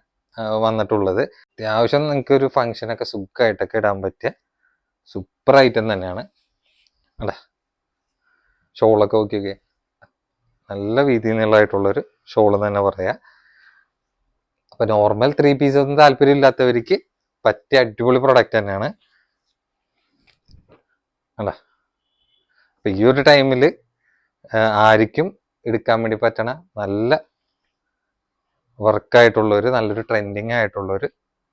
വന്നിട്ടുള്ളത്. അത്യാവശ്യം നിങ്ങൾക്ക് ഒരു ഫംഗ്ഷനൊക്കെ സുഖമായിട്ടൊക്കെ ഇടാൻ പറ്റിയ സൂപ്പർ ഐറ്റം തന്നെയാണ്. അല്ല ഷോളൊക്കെ നോക്കിയൊക്കെ നല്ല വീതി നിന്നുള്ളതായിട്ടുള്ളൊരു ഷോൾ തന്നെ പറയാം. അപ്പോൾ നോർമൽ ത്രീ പീസ് ഒന്നും താല്പര്യം ഇല്ലാത്തവർക്ക് പറ്റിയ അടിപൊളി പ്രൊഡക്റ്റ് തന്നെയാണ്. അല്ല അപ്പം ഈ ഒരു ടൈമിൽ ആർക്കും എടുക്കാൻ വേണ്ടി പറ്റണ നല്ല വർക്കായിട്ടുള്ള ഒരു നല്ലൊരു ട്രെൻഡിങ് ആയിട്ടുള്ള ഒരു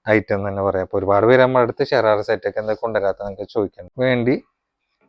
ഐറ്റം തന്നെ പറയാം. ഒരുപാട് പേര് നമ്മുടെ അടുത്ത് ഷെറാർ സെറ്റ് ഒക്കെ എന്താ കൊണ്ടുവരാത്ത നിങ്ങൾക്ക് ചോദിക്കാൻ വേണ്ടി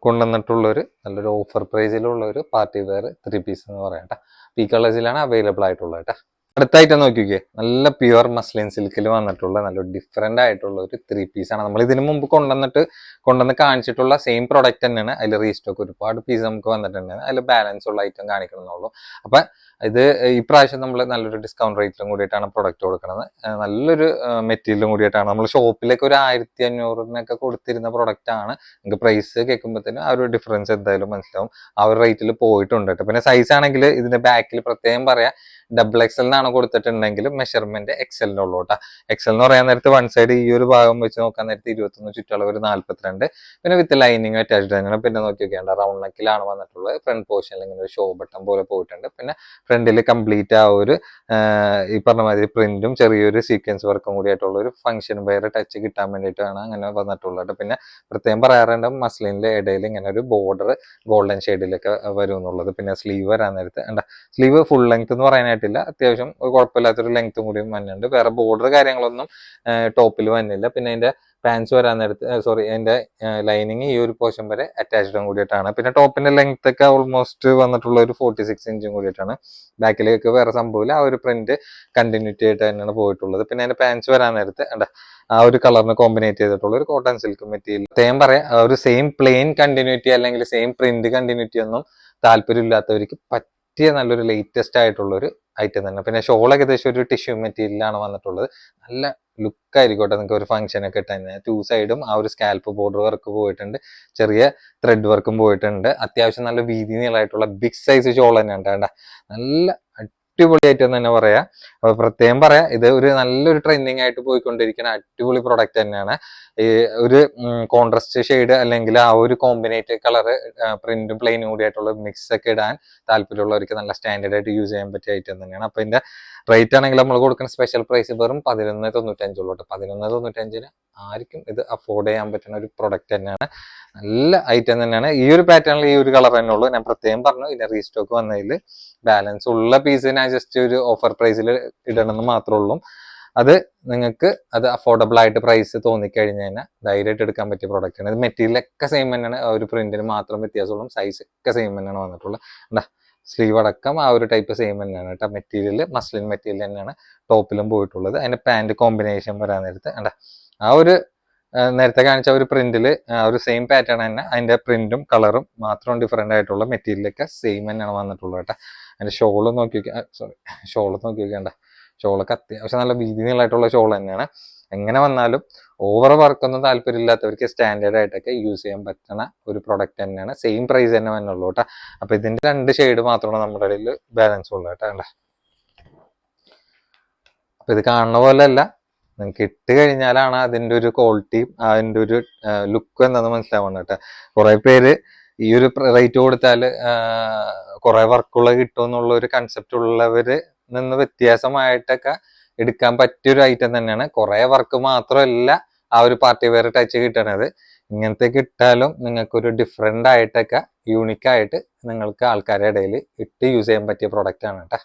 കൊണ്ടുവന്നിട്ടുള്ള ഒരു നല്ലൊരു ഓഫർ പ്രൈസിലുള്ള ഒരു പാർട്ടി വെയർ ത്രീ പീസ് എന്ന് പറയാം കേട്ടോ ഈ കളേഴ്സിലാണ് അവൈലബിൾ ആയിട്ടുള്ളത് കേട്ടോ അടുത്തായിട്ട് നോക്കിക്കേ. നല്ല പ്യുവർ മസ്ലിൻ സിൽക്കിൽ വന്നിട്ടുള്ള നല്ല ഡിഫറെന്റ് ആയിട്ടുള്ള ഒരു ത്രീ പീസാണ് നമ്മൾ ഇതിനു മുമ്പ് കൊണ്ടുവന്നിട്ട് കൊണ്ടുവന്ന് കാണിച്ചിട്ടുള്ള സെയിം പ്രോഡക്റ്റ് തന്നെയാണ്. അതിൽ റീസ്റ്റോക്ക് ഒരുപാട് പീസ് നമുക്ക് വന്നിട്ടുണ്ട്. അതിൽ ബാലൻസ് ഉള്ള ഐറ്റം കാണിക്കണമെന്നുള്ളൂ. അപ്പൊ ഇത് ഈ പ്രാവശ്യം നമ്മൾ നല്ലൊരു ഡിസ്കൗണ്ട് റേറ്റിലും കൂടിയിട്ടാണ് പ്രൊഡക്റ്റ് കൊടുക്കുന്നത് നല്ലൊരു മെറ്റീരിയലും കൂടിയിട്ടാണ്. നമ്മൾ ഷോപ്പിലേക്ക് ഒരു ആയിരത്തി അഞ്ഞൂറിനൊക്കെ കൊടുത്തിരുന്ന പ്രൊഡക്റ്റ് ആണ്. നിങ്ങൾക്ക് പ്രൈസ് കേൾക്കുമ്പോഴത്തേനും ആ ഒരു ഡിഫറൻസ് എന്തായാലും മനസ്സിലാവും. ആ ഒരു റേറ്റിൽ പോയിട്ടുണ്ട് കേട്ടോ പിന്നെ സൈസ് ആണെങ്കിൽ ഇതിന്റെ ബാക്കിൽ പ്രത്യേകം പറയാം. ഡബിൾ എക്സലിനാണ് കൊടുത്തിട്ടുണ്ടെങ്കിൽ മെഷർമെന്റ് എക്സലിനുള്ളൂ കേട്ടോ എക്സൽ എന്ന് പറയാൻ നേരത്തെ വൺ സൈഡ് ഈ ഒരു ഭാഗം വെച്ച് നോക്കാൻ നേരത്ത് ഇരുപത്തൊന്ന് ചുറ്റളവ് ഒരു നാല്പത്തിരണ്ട്. പിന്നെ വിത്ത് ലൈനിങ് അറ്റാച്ച്ഡ് അങ്ങനെ പിന്നെ നോക്കി നോക്കിയാണ്ട് റൗണ്ട് നെക്കിലാണ് വന്നിട്ടുള്ളത്. ഫ്രണ്ട് പോർഷനിൽ ഇങ്ങനെ ഒരു ഷോ ബട്ടൺ പോലെ പോയിട്ടുണ്ട്. പിന്നെ ഫ്രണ്ടിൽ കംപ്ലീറ്റ് ആ ഒരു ഈ പറഞ്ഞ മാതിരി പ്രിന്റും ചെറിയൊരു സീക്വൻസ് വർക്കും കൂടി ആയിട്ടുള്ള ഒരു ഫംഗ്ഷൻ വേറെ ടച്ച് കിട്ടാൻ വേണ്ടിയിട്ടാണ് അങ്ങനെ വന്നിട്ടുള്ളത് പിന്നെ പ്രത്യേകം പറയാറുണ്ട് മസ്ലിന്റെ ഇടയിൽ ഇങ്ങനെ ഒരു ബോർഡർ ഗോൾഡൻ ഷെയ്ഡിലൊക്കെ വരും എന്നുള്ളത്. പിന്നെ സ്ലീവ് വരാൻ നേരത്ത് എന്താ സ്ലീവ് ഫുൾ ലെങ്ത് എന്ന് പറയാനായിട്ടില്ല. അത്യാവശ്യം കുഴപ്പമില്ലാത്തൊരു ലെങ്ത്തും കൂടി വന്നിട്ടുണ്ട്. വേറെ ബോർഡർ കാര്യങ്ങളൊന്നും ടോപ്പിൽ വന്നില്ല. പിന്നെ അതിന്റെ പാൻസ് വരാൻ നേരത്ത് സോറി അതിന്റെ ലൈനിങ് ഈ ഒരു പോർഷൻ വരെ അറ്റാച്ച്ഡും കൂടിയിട്ടാണ്. പിന്നെ ടോപ്പിന്റെ ലെങ്ത് ഒക്കെ ഓൾമോസ്റ്റ് വന്നിട്ടുള്ള ഒരു ഫോർട്ടി സിക്സ് ഇഞ്ചും കൂടിയിട്ടാണ്. ബാക്കിലേക്ക് വേറെ സംഭവമില്ല. ആ ഒരു പ്രിന്റ് കണ്ടിന്യൂറ്റി ആയിട്ട് തന്നെയാണ് പോയിട്ടുള്ളത്. പിന്നെ അതിന്റെ പാൻസ് വരാൻ നേരത്ത് ആ ഒരു കളറിന് കോമ്പിനേറ്റ് ചെയ്തിട്ടുള്ള ഒരു കോട്ടൺ സിൽക്ക് മെറ്റീരിയൽ അദ്ദേഹം പറയാം ഒരു സെയിം പ്ലെയിൻ കണ്ടിന്യൂറ്റി അല്ലെങ്കിൽ സെയിം പ്രിന്റ് കണ്ടിന്യൂറ്റി ഒന്നും താല്പര്യമില്ലാത്തവർക്ക് പറ്റിയ നല്ലൊരു ലേറ്റസ്റ്റ് ആയിട്ടുള്ള ഒരു ഐറ്റം തന്നെ. പിന്നെ ഷോൾ ഏകദേശം ഒരു ടിഷ്യൂ മെറ്റീരിയലാണ് വന്നിട്ടുള്ളത്. നല്ല ലുക്ക് ആയിരിക്കട്ടെ നിങ്ങൾക്ക് ഒരു ഫംഗ്ഷൻ ഒക്കെ ഇട്ട് തന്നെ. ടു സൈഡും ആ ഒരു സ്കാൽപ്പ് ബോർഡർ വർക്ക് പോയിട്ടുണ്ട്. ചെറിയ ത്രെഡ് വർക്കും പോയിട്ടുണ്ട്. അത്യാവശ്യം നല്ല വീതി നീളമായിട്ടുള്ള ബിഗ് സൈസ് ഷോൾ തന്നെയാണ് കേട്ടോ. നല്ല അടിപൊളിയായിട്ട് തന്നെ പറയാം. അപ്പൊ പ്രത്യേകം പറയാം ഇത് ഒരു നല്ലൊരു ട്രെൻഡിങ് ആയിട്ട് പോയിക്കൊണ്ടിരിക്കുന്ന അടിപൊളി പ്രൊഡക്റ്റ് തന്നെയാണ്. ഈ ഒരു കോൺട്രസ്റ്റ് ഷെയ്ഡ് അല്ലെങ്കിൽ ആ ഒരു കോമ്പിനേറ്റ് കളർ പ്രിന്റും പ്ലെയിനും കൂടി ആയിട്ടുള്ള മിക്സ് ഒക്കെ ഇടാൻ താല്പര്യമുള്ളവർക്ക് നല്ല സ്റ്റാൻഡേർഡ് ആയിട്ട് യൂസ് ചെയ്യാൻ പറ്റിയ ഐറ്റം തന്നെയാണ്. അപ്പൊ ഇതിന്റെ റേറ്റ് ആണെങ്കിൽ നമ്മൾ കൊടുക്കുന്ന സ്പെഷ്യൽ പ്രൈസ് വെറും പതിനൊന്ന് തൊണ്ണൂറ്റഞ്ചുള്ളൂ കേട്ടോ. പതിനൊന്ന് തൊണ്ണൂറ്റഞ്ചിന് ആർക്കും ഇത് അഫോർഡ് ചെയ്യാൻ പറ്റുന്ന ഒരു പ്രൊഡക്റ്റ് തന്നെയാണ്. നല്ല ഐറ്റം തന്നെയാണ്. ഈ ഒരു പാറ്റേണിൽ ഈ ഒരു കളർ തന്നെ ഉള്ളൂ. ഞാൻ പ്രത്യേകം പറഞ്ഞു ഇതിന്റെ റീസ്റ്റോക്ക് വന്നതിൽ ബാലൻസ് ഉള്ള പീസ് ഞാൻ ജസ്റ്റ് ഒരു ഓഫർ പ്രൈസിൽ ഇടണമെന്ന് മാത്രമേ ഉള്ളൂ. അത് നിങ്ങൾക്ക് അത് അഫോർഡബിൾ ആയിട്ട് പ്രൈസ് തോന്നിക്കഴിഞ്ഞ് കഴിഞ്ഞാൽ ധൈര്യമായിട്ട് എടുക്കാൻ പറ്റിയ പ്രോഡക്റ്റ് ആണ്. ഇത് മെറ്റീരിയൽ ഒക്കെ സെയിം തന്നെയാണ്. ആ ഒരു പ്രിന്റിന് മാത്രം വ്യത്യാസമുള്ളൂ. സൈസ് ഒക്കെ സെയിം തന്നെയാണ് വന്നിട്ടുള്ളത്. എന്താ സ്ലീവ് അടക്കം ആ ഒരു ടൈപ്പ് സെയിം തന്നെയാണ് കേട്ടോ. മെറ്റീരിയൽ മസ്ലിൻ മെറ്റീരിയൽ തന്നെയാണ് ടോപ്പിലും പോയിട്ടുള്ളത്. അതിന്റെ പാന്റ് കോമ്പിനേഷൻ വരാൻ നേരത്ത് എന്താ ആ ഒരു നേരത്തെ കാണിച്ച ഒരു പ്രിന്റിൽ ആ ഒരു സെയിം പാറ്റേൺ തന്നെ. അതിന്റെ പ്രിന്റും കളറും മാത്രം ഡിഫറെന്റ് ആയിട്ടുള്ള മെറ്റീരിയലൊക്കെ സെയിം തന്നെയാണ് വന്നിട്ടുള്ളത് കേട്ടോ. അതിന്റെ ഷോൾ നോക്കി സോറി ഷോൾ നോക്കി നോക്കിയാണ്ട ഷോളൊക്കെ അത്യാവശ്യം നല്ല വീതി നീളമായിട്ടുള്ള ഷോൾ തന്നെയാണ്. എങ്ങനെ വന്നാലും ഓവർ വർക്കൊന്നും താല്പര്യമില്ലാത്തവർക്ക് സ്റ്റാൻഡേർഡ് ആയിട്ടൊക്കെ യൂസ് ചെയ്യാൻ പറ്റുന്ന ഒരു പ്രൊഡക്റ്റ് തന്നെയാണ്. സെയിം പ്രൈസ് തന്നെ വന്നുള്ളൂ കേട്ടോ. അപ്പൊ ഇതിന്റെ രണ്ട് ഷെയ്ഡ് മാത്രമാണ് നമ്മുടെ ഇടയിൽ ബാലൻസ് ഉള്ളൂ കേട്ടോ കണ്ടോ? അപ്പൊ ഇത് കാണുന്ന പോലെ അല്ല നിങ്ങൾക്ക് ഇട്ട് കഴിഞ്ഞാലാണ് അതിന്റെ ഒരു ക്വാളിറ്റിയും അതിന്റെ ഒരു ലുക്കും എന്താണെന്ന് മനസ്സിലാവുന്നത് കേട്ടോ. കുറേ പേര് ഈ ഒരു റേറ്റ് കൊടുത്താൽ കുറെ വർക്കുള്ള കിട്ടും എന്നുള്ള ഒരു കൺസെപ്റ്റ് ഉള്ളവര് നിന്ന് വ്യത്യാസമായിട്ടൊക്കെ എടുക്കാൻ പറ്റിയ ഒരു ഐറ്റം തന്നെയാണ്. കുറെ വർക്ക് മാത്രമല്ല ആ ഒരു പാർട്ടി വെയർ ടച്ച് കിട്ടണത്. ഇങ്ങനത്തെ കിട്ടാലും നിങ്ങൾക്ക് ഒരു ഡിഫറെന്റ് ആയിട്ടൊക്കെ യൂണിക്കായിട്ട് നിങ്ങൾക്ക് ആൾക്കാരുടെ ഇടയിൽ ഇട്ട് യൂസ് ചെയ്യാൻ പറ്റിയ പ്രൊഡക്റ്റ് ആണ് കേട്ടോ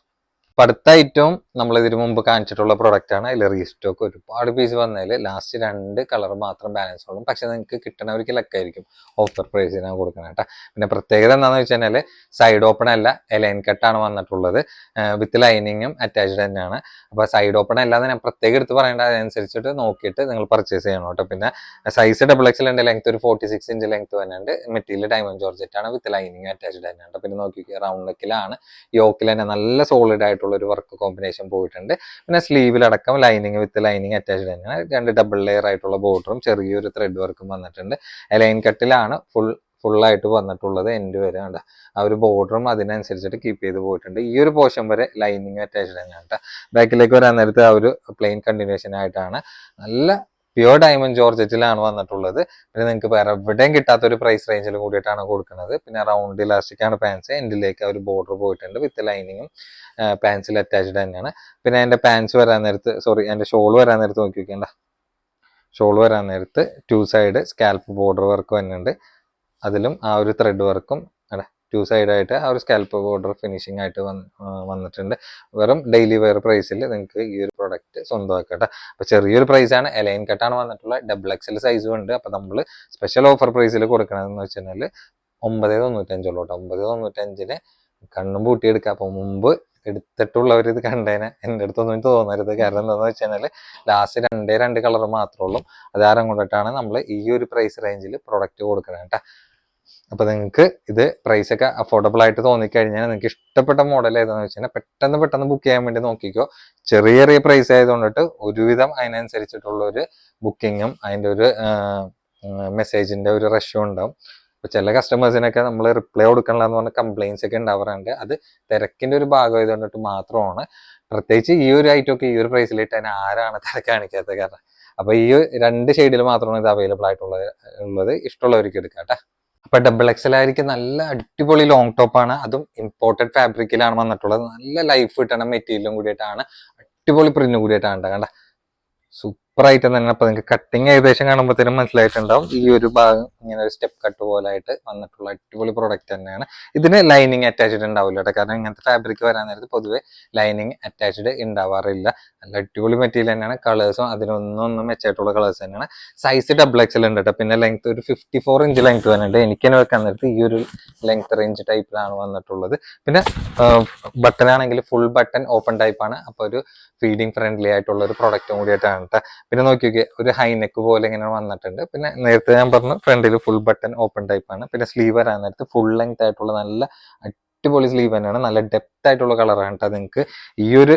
അപ്പൊ അടുത്ത ഐറ്റവും നമ്മൾ ഇതിനു മുമ്പ് കാണിച്ചിട്ടുള്ള പ്രൊഡക്റ്റ് ആണ്. അതിൽ റീസ്റ്റോക്ക് ഒരുപാട് പീസ് വന്നതിൽ ലാസ്റ്റ് രണ്ട് കളർ മാത്രം ബാലൻസ് ഉള്ളൂ. പക്ഷെ നിങ്ങൾക്ക് കിട്ടണവർക്ക് ലക്കായിരിക്കും ഓഫർ പ്രൈസിനാണ് കൊടുക്കുന്നത് കേട്ടോ പിന്നെ പ്രത്യേകത എന്താണെന്ന് വെച്ച് കഴിഞ്ഞാൽ സൈഡ് ഓപ്പൺ അല്ല എലൈൻ കട്ടാണ് വന്നിട്ടുള്ളത്. വിത്ത് ലൈനിങ്ങും അറ്റാച്ച്ഡ് തന്നെയാണ്. അപ്പൊ സൈഡ് ഓപ്പൺ അല്ലാതെ ഞാൻ പ്രത്യേകം എടുത്ത് പറയേണ്ട അതനുസരിച്ചിട്ട് നോക്കിയിട്ട് നിങ്ങൾ പർച്ചേസ് ചെയ്യണം കേട്ടോ പിന്നെ സൈസ് ഡബിൾ എക്സൽ ഉണ്ട് ലെങ്ത് ഒരു ഫോർട്ടി സിക്സ് ഇഞ്ച് ലെങ്ത് വന്നുണ്ട് മെറ്റീരിയൽ ഡയമണ്ട് ജോർജറ്റ് ആണ് വിത്ത് ലൈനിങ് അറ്റാച്ച്ഡ് തന്നെയാണ്. പിന്നെ നോക്കി റൗണ്ട് നെക്കിലാണ് യോക്കിൽ തന്നെ നല്ല സോളിഡ് ആയിട്ടുള്ള ഒരു വർക്ക് കോമ്പിനേഷൻ പോയിട്ടുണ്ട്. പിന്നെ സ്ലീവിലടക്കം ലൈനിങ് വിത്ത് ലൈനിങ് അറ്റാച്ച്ഡ് തന്നെയാണ്. രണ്ട് ഡബിൾ ലെയർ ആയിട്ടുള്ള ബോർഡറും ചെറിയൊരു ത്രെഡ് വർക്കും വന്നിട്ടുണ്ട്. ലൈൻ കട്ടിലാണ് ഫുൾ ഫുള്ളായിട്ട് വന്നിട്ടുള്ളത് എൻഡ് വരെ ഉണ്ട് ആ ഒരു ബോർഡറും അതിനനുസരിച്ചിട്ട് കീപ്പ് ചെയ്ത് പോയിട്ടുണ്ട്. ഈ ഒരു പോർഷൻ വരെ ലൈനിങ് അറ്റാച്ച്ഡ് തന്നെയാണ് കേട്ടോ. ബാക്കിലേക്ക് വരാൻ നേരത്ത് ആ ഒരു പ്ലെയിൻ കണ്ടിന്യൂഷൻ ആയിട്ടാണ്. നല്ല പ്യുവർ ഡയമണ്ട് ജോർജറ്റിലാണ് വന്നിട്ടുള്ളത്. പിന്നെ നിങ്ങൾക്ക് വേറെ എവിടെയും കിട്ടാത്ത ഒരു പ്രൈസ് റേഞ്ചിൽ കൂടിയിട്ടാണ് കൊടുക്കുന്നത്. പിന്നെ റൗണ്ട് ഇലാസ്റ്റിക് ആണ് പാൻസ് എൻഡിലേക്ക് ഒരു ബോർഡർ പോയിട്ടുണ്ട് വിത്ത് ലൈനിങ്ങും പാൻസിൽ അറ്റാച്ച്ഡ് തന്നെയാണ്. പിന്നെ അതിന്റെ പാൻസ് വരാൻ നേരത്ത് സോറി അതിന്റെ ഷോൾ വരാൻ നേരത്ത് നോക്കി നോക്കിയണ്ട ഷോൾ വരാൻ നേരത്ത് two side scalp border work തന്നെയുണ്ട് അതിലും ആ ഒരു ത്രെഡ് വർക്കും ടു സൈഡായിട്ട് ആ ഒരു സ്കാൽപ്പ് ബോർഡർ ഫിനിഷിംഗ് ആയിട്ട് വന്ന് വന്നിട്ടുണ്ട്. വെറും ഡെയിലി വെയർ പ്രൈസിൽ നിങ്ങൾക്ക് ഈ ഒരു പ്രൊഡക്റ്റ് സ്വന്തമാക്കട്ടെ. അപ്പൊ ചെറിയൊരു പ്രൈസ് ആണ്. എലൈൻ കട്ടാണ് വന്നിട്ടുള്ള. ഡബിൾ എക്സൽ സൈസും ഉണ്ട്. അപ്പൊ നമ്മൾ സ്പെഷ്യൽ ഓഫർ പ്രൈസിൽ കൊടുക്കണതെന്ന് വെച്ച് കഴിഞ്ഞാൽ ഒമ്പത് തൊണ്ണൂറ്റഞ്ചുള്ളൂ കേട്ടോ ഒമ്പത് തൊണ്ണൂറ്റഞ്ചിന് കണ്ണും പൂട്ടിയെടുക്കുക അപ്പൊ മുമ്പ് എടുത്തിട്ടുള്ളവർ ഇത് കണ്ടേനെ. എന്റെ അടുത്തൊന്നും തോന്നരുത്. കാരണം എന്താണെന്ന് വെച്ച് കഴിഞ്ഞാൽ ലാസ്റ്റ് രണ്ടേ രണ്ട് കളർ മാത്രമേ ഉള്ളൂ. അതാരം കൊണ്ടിട്ടാണ് നമ്മൾ ഈ ഒരു പ്രൈസ് റേഞ്ചിൽ പ്രൊഡക്റ്റ് കൊടുക്കണം കേട്ടോ അപ്പൊ നിങ്ങൾക്ക് ഇത് പ്രൈസ് ഒക്കെ അഫോർഡബിൾ ആയിട്ട് തോന്നിക്കഴിഞ്ഞാൽ നിങ്ങൾക്ക് ഇഷ്ടപ്പെട്ട മോഡൽ ഏതാണെന്ന് വെച്ച് കഴിഞ്ഞാൽ പെട്ടെന്ന് പെട്ടെന്ന് ബുക്ക് ചെയ്യാൻ വേണ്ടി നോക്കിക്കോ. ചെറിയ ചെറിയ പ്രൈസ് ആയതുകൊണ്ടിട്ട് ഒരുവിധം അതിനനുസരിച്ചിട്ടുള്ള ഒരു ബുക്കിങ്ങും അതിന്റെ ഒരു മെസ്സേജിന്റെ ഒരു റഷും ഉണ്ടാവും. അപ്പൊ ചില കസ്റ്റമേഴ്സിനൊക്കെ നമ്മൾ റിപ്ലൈ കൊടുക്കണില്ല എന്ന് പറഞ്ഞ കംപ്ലൈൻസ് ഒക്കെ ഉണ്ടാവാറുണ്ട്. അത് തിരക്കിന്റെ ഒരു ഭാഗം ആയതുകൊണ്ടിട്ട് മാത്രമാണ്. പ്രത്യേകിച്ച് ഈ ഒരു ഐറ്റം ഒക്കെ ഈ ഒരു പ്രൈസിലിട്ട് അതിന് ആരാണ് തിരക്ക് കാണിക്കാത്തത് കാരണം. അപ്പൊ ഈ രണ്ട് ഷെയ്ഡിൽ മാത്രമാണ് ഇത് അവൈലബിൾ ആയിട്ടുള്ളത് ഉള്ളത്. ഇഷ്ടമുള്ളവർക്ക് എടുക്കാം കേട്ടോ. അപ്പൊ ഡബിൾ എക്സൽ ആയിരിക്കും നല്ല അടിപൊളി ലോങ് ടോപ്പ് ആണ്. അതും ഇമ്പോർട്ടഡ് ഫാബ്രിക്കിലാണ് വന്നിട്ടുള്ളത്. നല്ല ലൈഫ് കിട്ടണ മെറ്റീരിയലും കൂടിയിട്ടാണ് അടിപൊളി പ്രിന്റും കൂടിയിട്ടാണ് ട്ടോ. കണ്ട? സൂപ്പർ ആയിട്ട് തന്നെ അപ്പൊ നിങ്ങൾക്ക് കട്ടിങ് ഏകദേശം കാണുമ്പോഴത്തേനും മനസ്സിലായിട്ടുണ്ടാവും. ഈ ഒരു ഭാഗം ഇങ്ങനെ ഒരു സ്റ്റെപ്പ് കട്ട് പോലെ ആയിട്ട് വന്നിട്ടുള്ള അടിപൊളി പ്രോഡക്റ്റ് തന്നെയാണ്. ഇതിന് ലൈനിങ് അറ്റാച്ച്ഡ് ഉണ്ടാവില്ല കേട്ടോ കാരണം ഇങ്ങനത്തെ ഫാബ്രിക് വരാൻ നേരത്ത് പൊതുവെ ലൈനിങ് അറ്റാച്ച്ഡ് ഉണ്ടാവാറില്ല. നല്ല അടിപൊളി മെറ്റീരിയൽ തന്നെയാണ്. കളേഴ്സും അതിനൊന്നും ഒന്നും കളേഴ്സ് തന്നെയാണ്. സൈസ് ഡബിൾ എക്സൽ ഉണ്ട് കേട്ടോ പിന്നെ ലെങ്ത് ഒരു ഫിഫ്റ്റി ഫോർ ഇഞ്ച് ലെങ്ത് വരുന്നുണ്ട് എനിക്ക് തന്നെ വെക്കാൻ നേരത്ത് ഈ ഒരു ലെങ്ത് റേഞ്ച് ടൈപ്പിലാണ് വന്നിട്ടുള്ളത്. പിന്നെ ബട്ടൺ ആണെങ്കിൽ ഫുൾ ബട്ടൺ ഓപ്പൺ ടൈപ്പാണ് ആണ്. അപ്പൊ ഒരു ഫീഡിങ് ഫ്രണ്ട്ലി ആയിട്ടുള്ള ഒരു പ്രൊഡക്റ്റും കൂടിയിട്ടാണ് ട്ടോ. പിന്നെ നോക്കി നോക്കിയേ ഒരു ഹൈനെക്ക് പോലെ ഇങ്ങനെ വന്നിട്ടുണ്ട്. പിന്നെ നേരത്തെ ഞാൻ പറഞ്ഞു ഫ്രണ്ടിൽ ഫുൾ ബട്ടൺ ഓപ്പൺ ടൈപ്പ് ആണ്. പിന്നെ സ്ലീവ് വരാൻ നേരത്ത് ഫുൾ ലെങ്ത് ആയിട്ടുള്ള നല്ല അടിപൊളി സ്ലീവ് തന്നെയാണ്. നല്ല ഡെപ്ത് ആയിട്ടുള്ള കളറാണ് കേട്ടോ നിങ്ങൾക്ക് ഈ ഒരു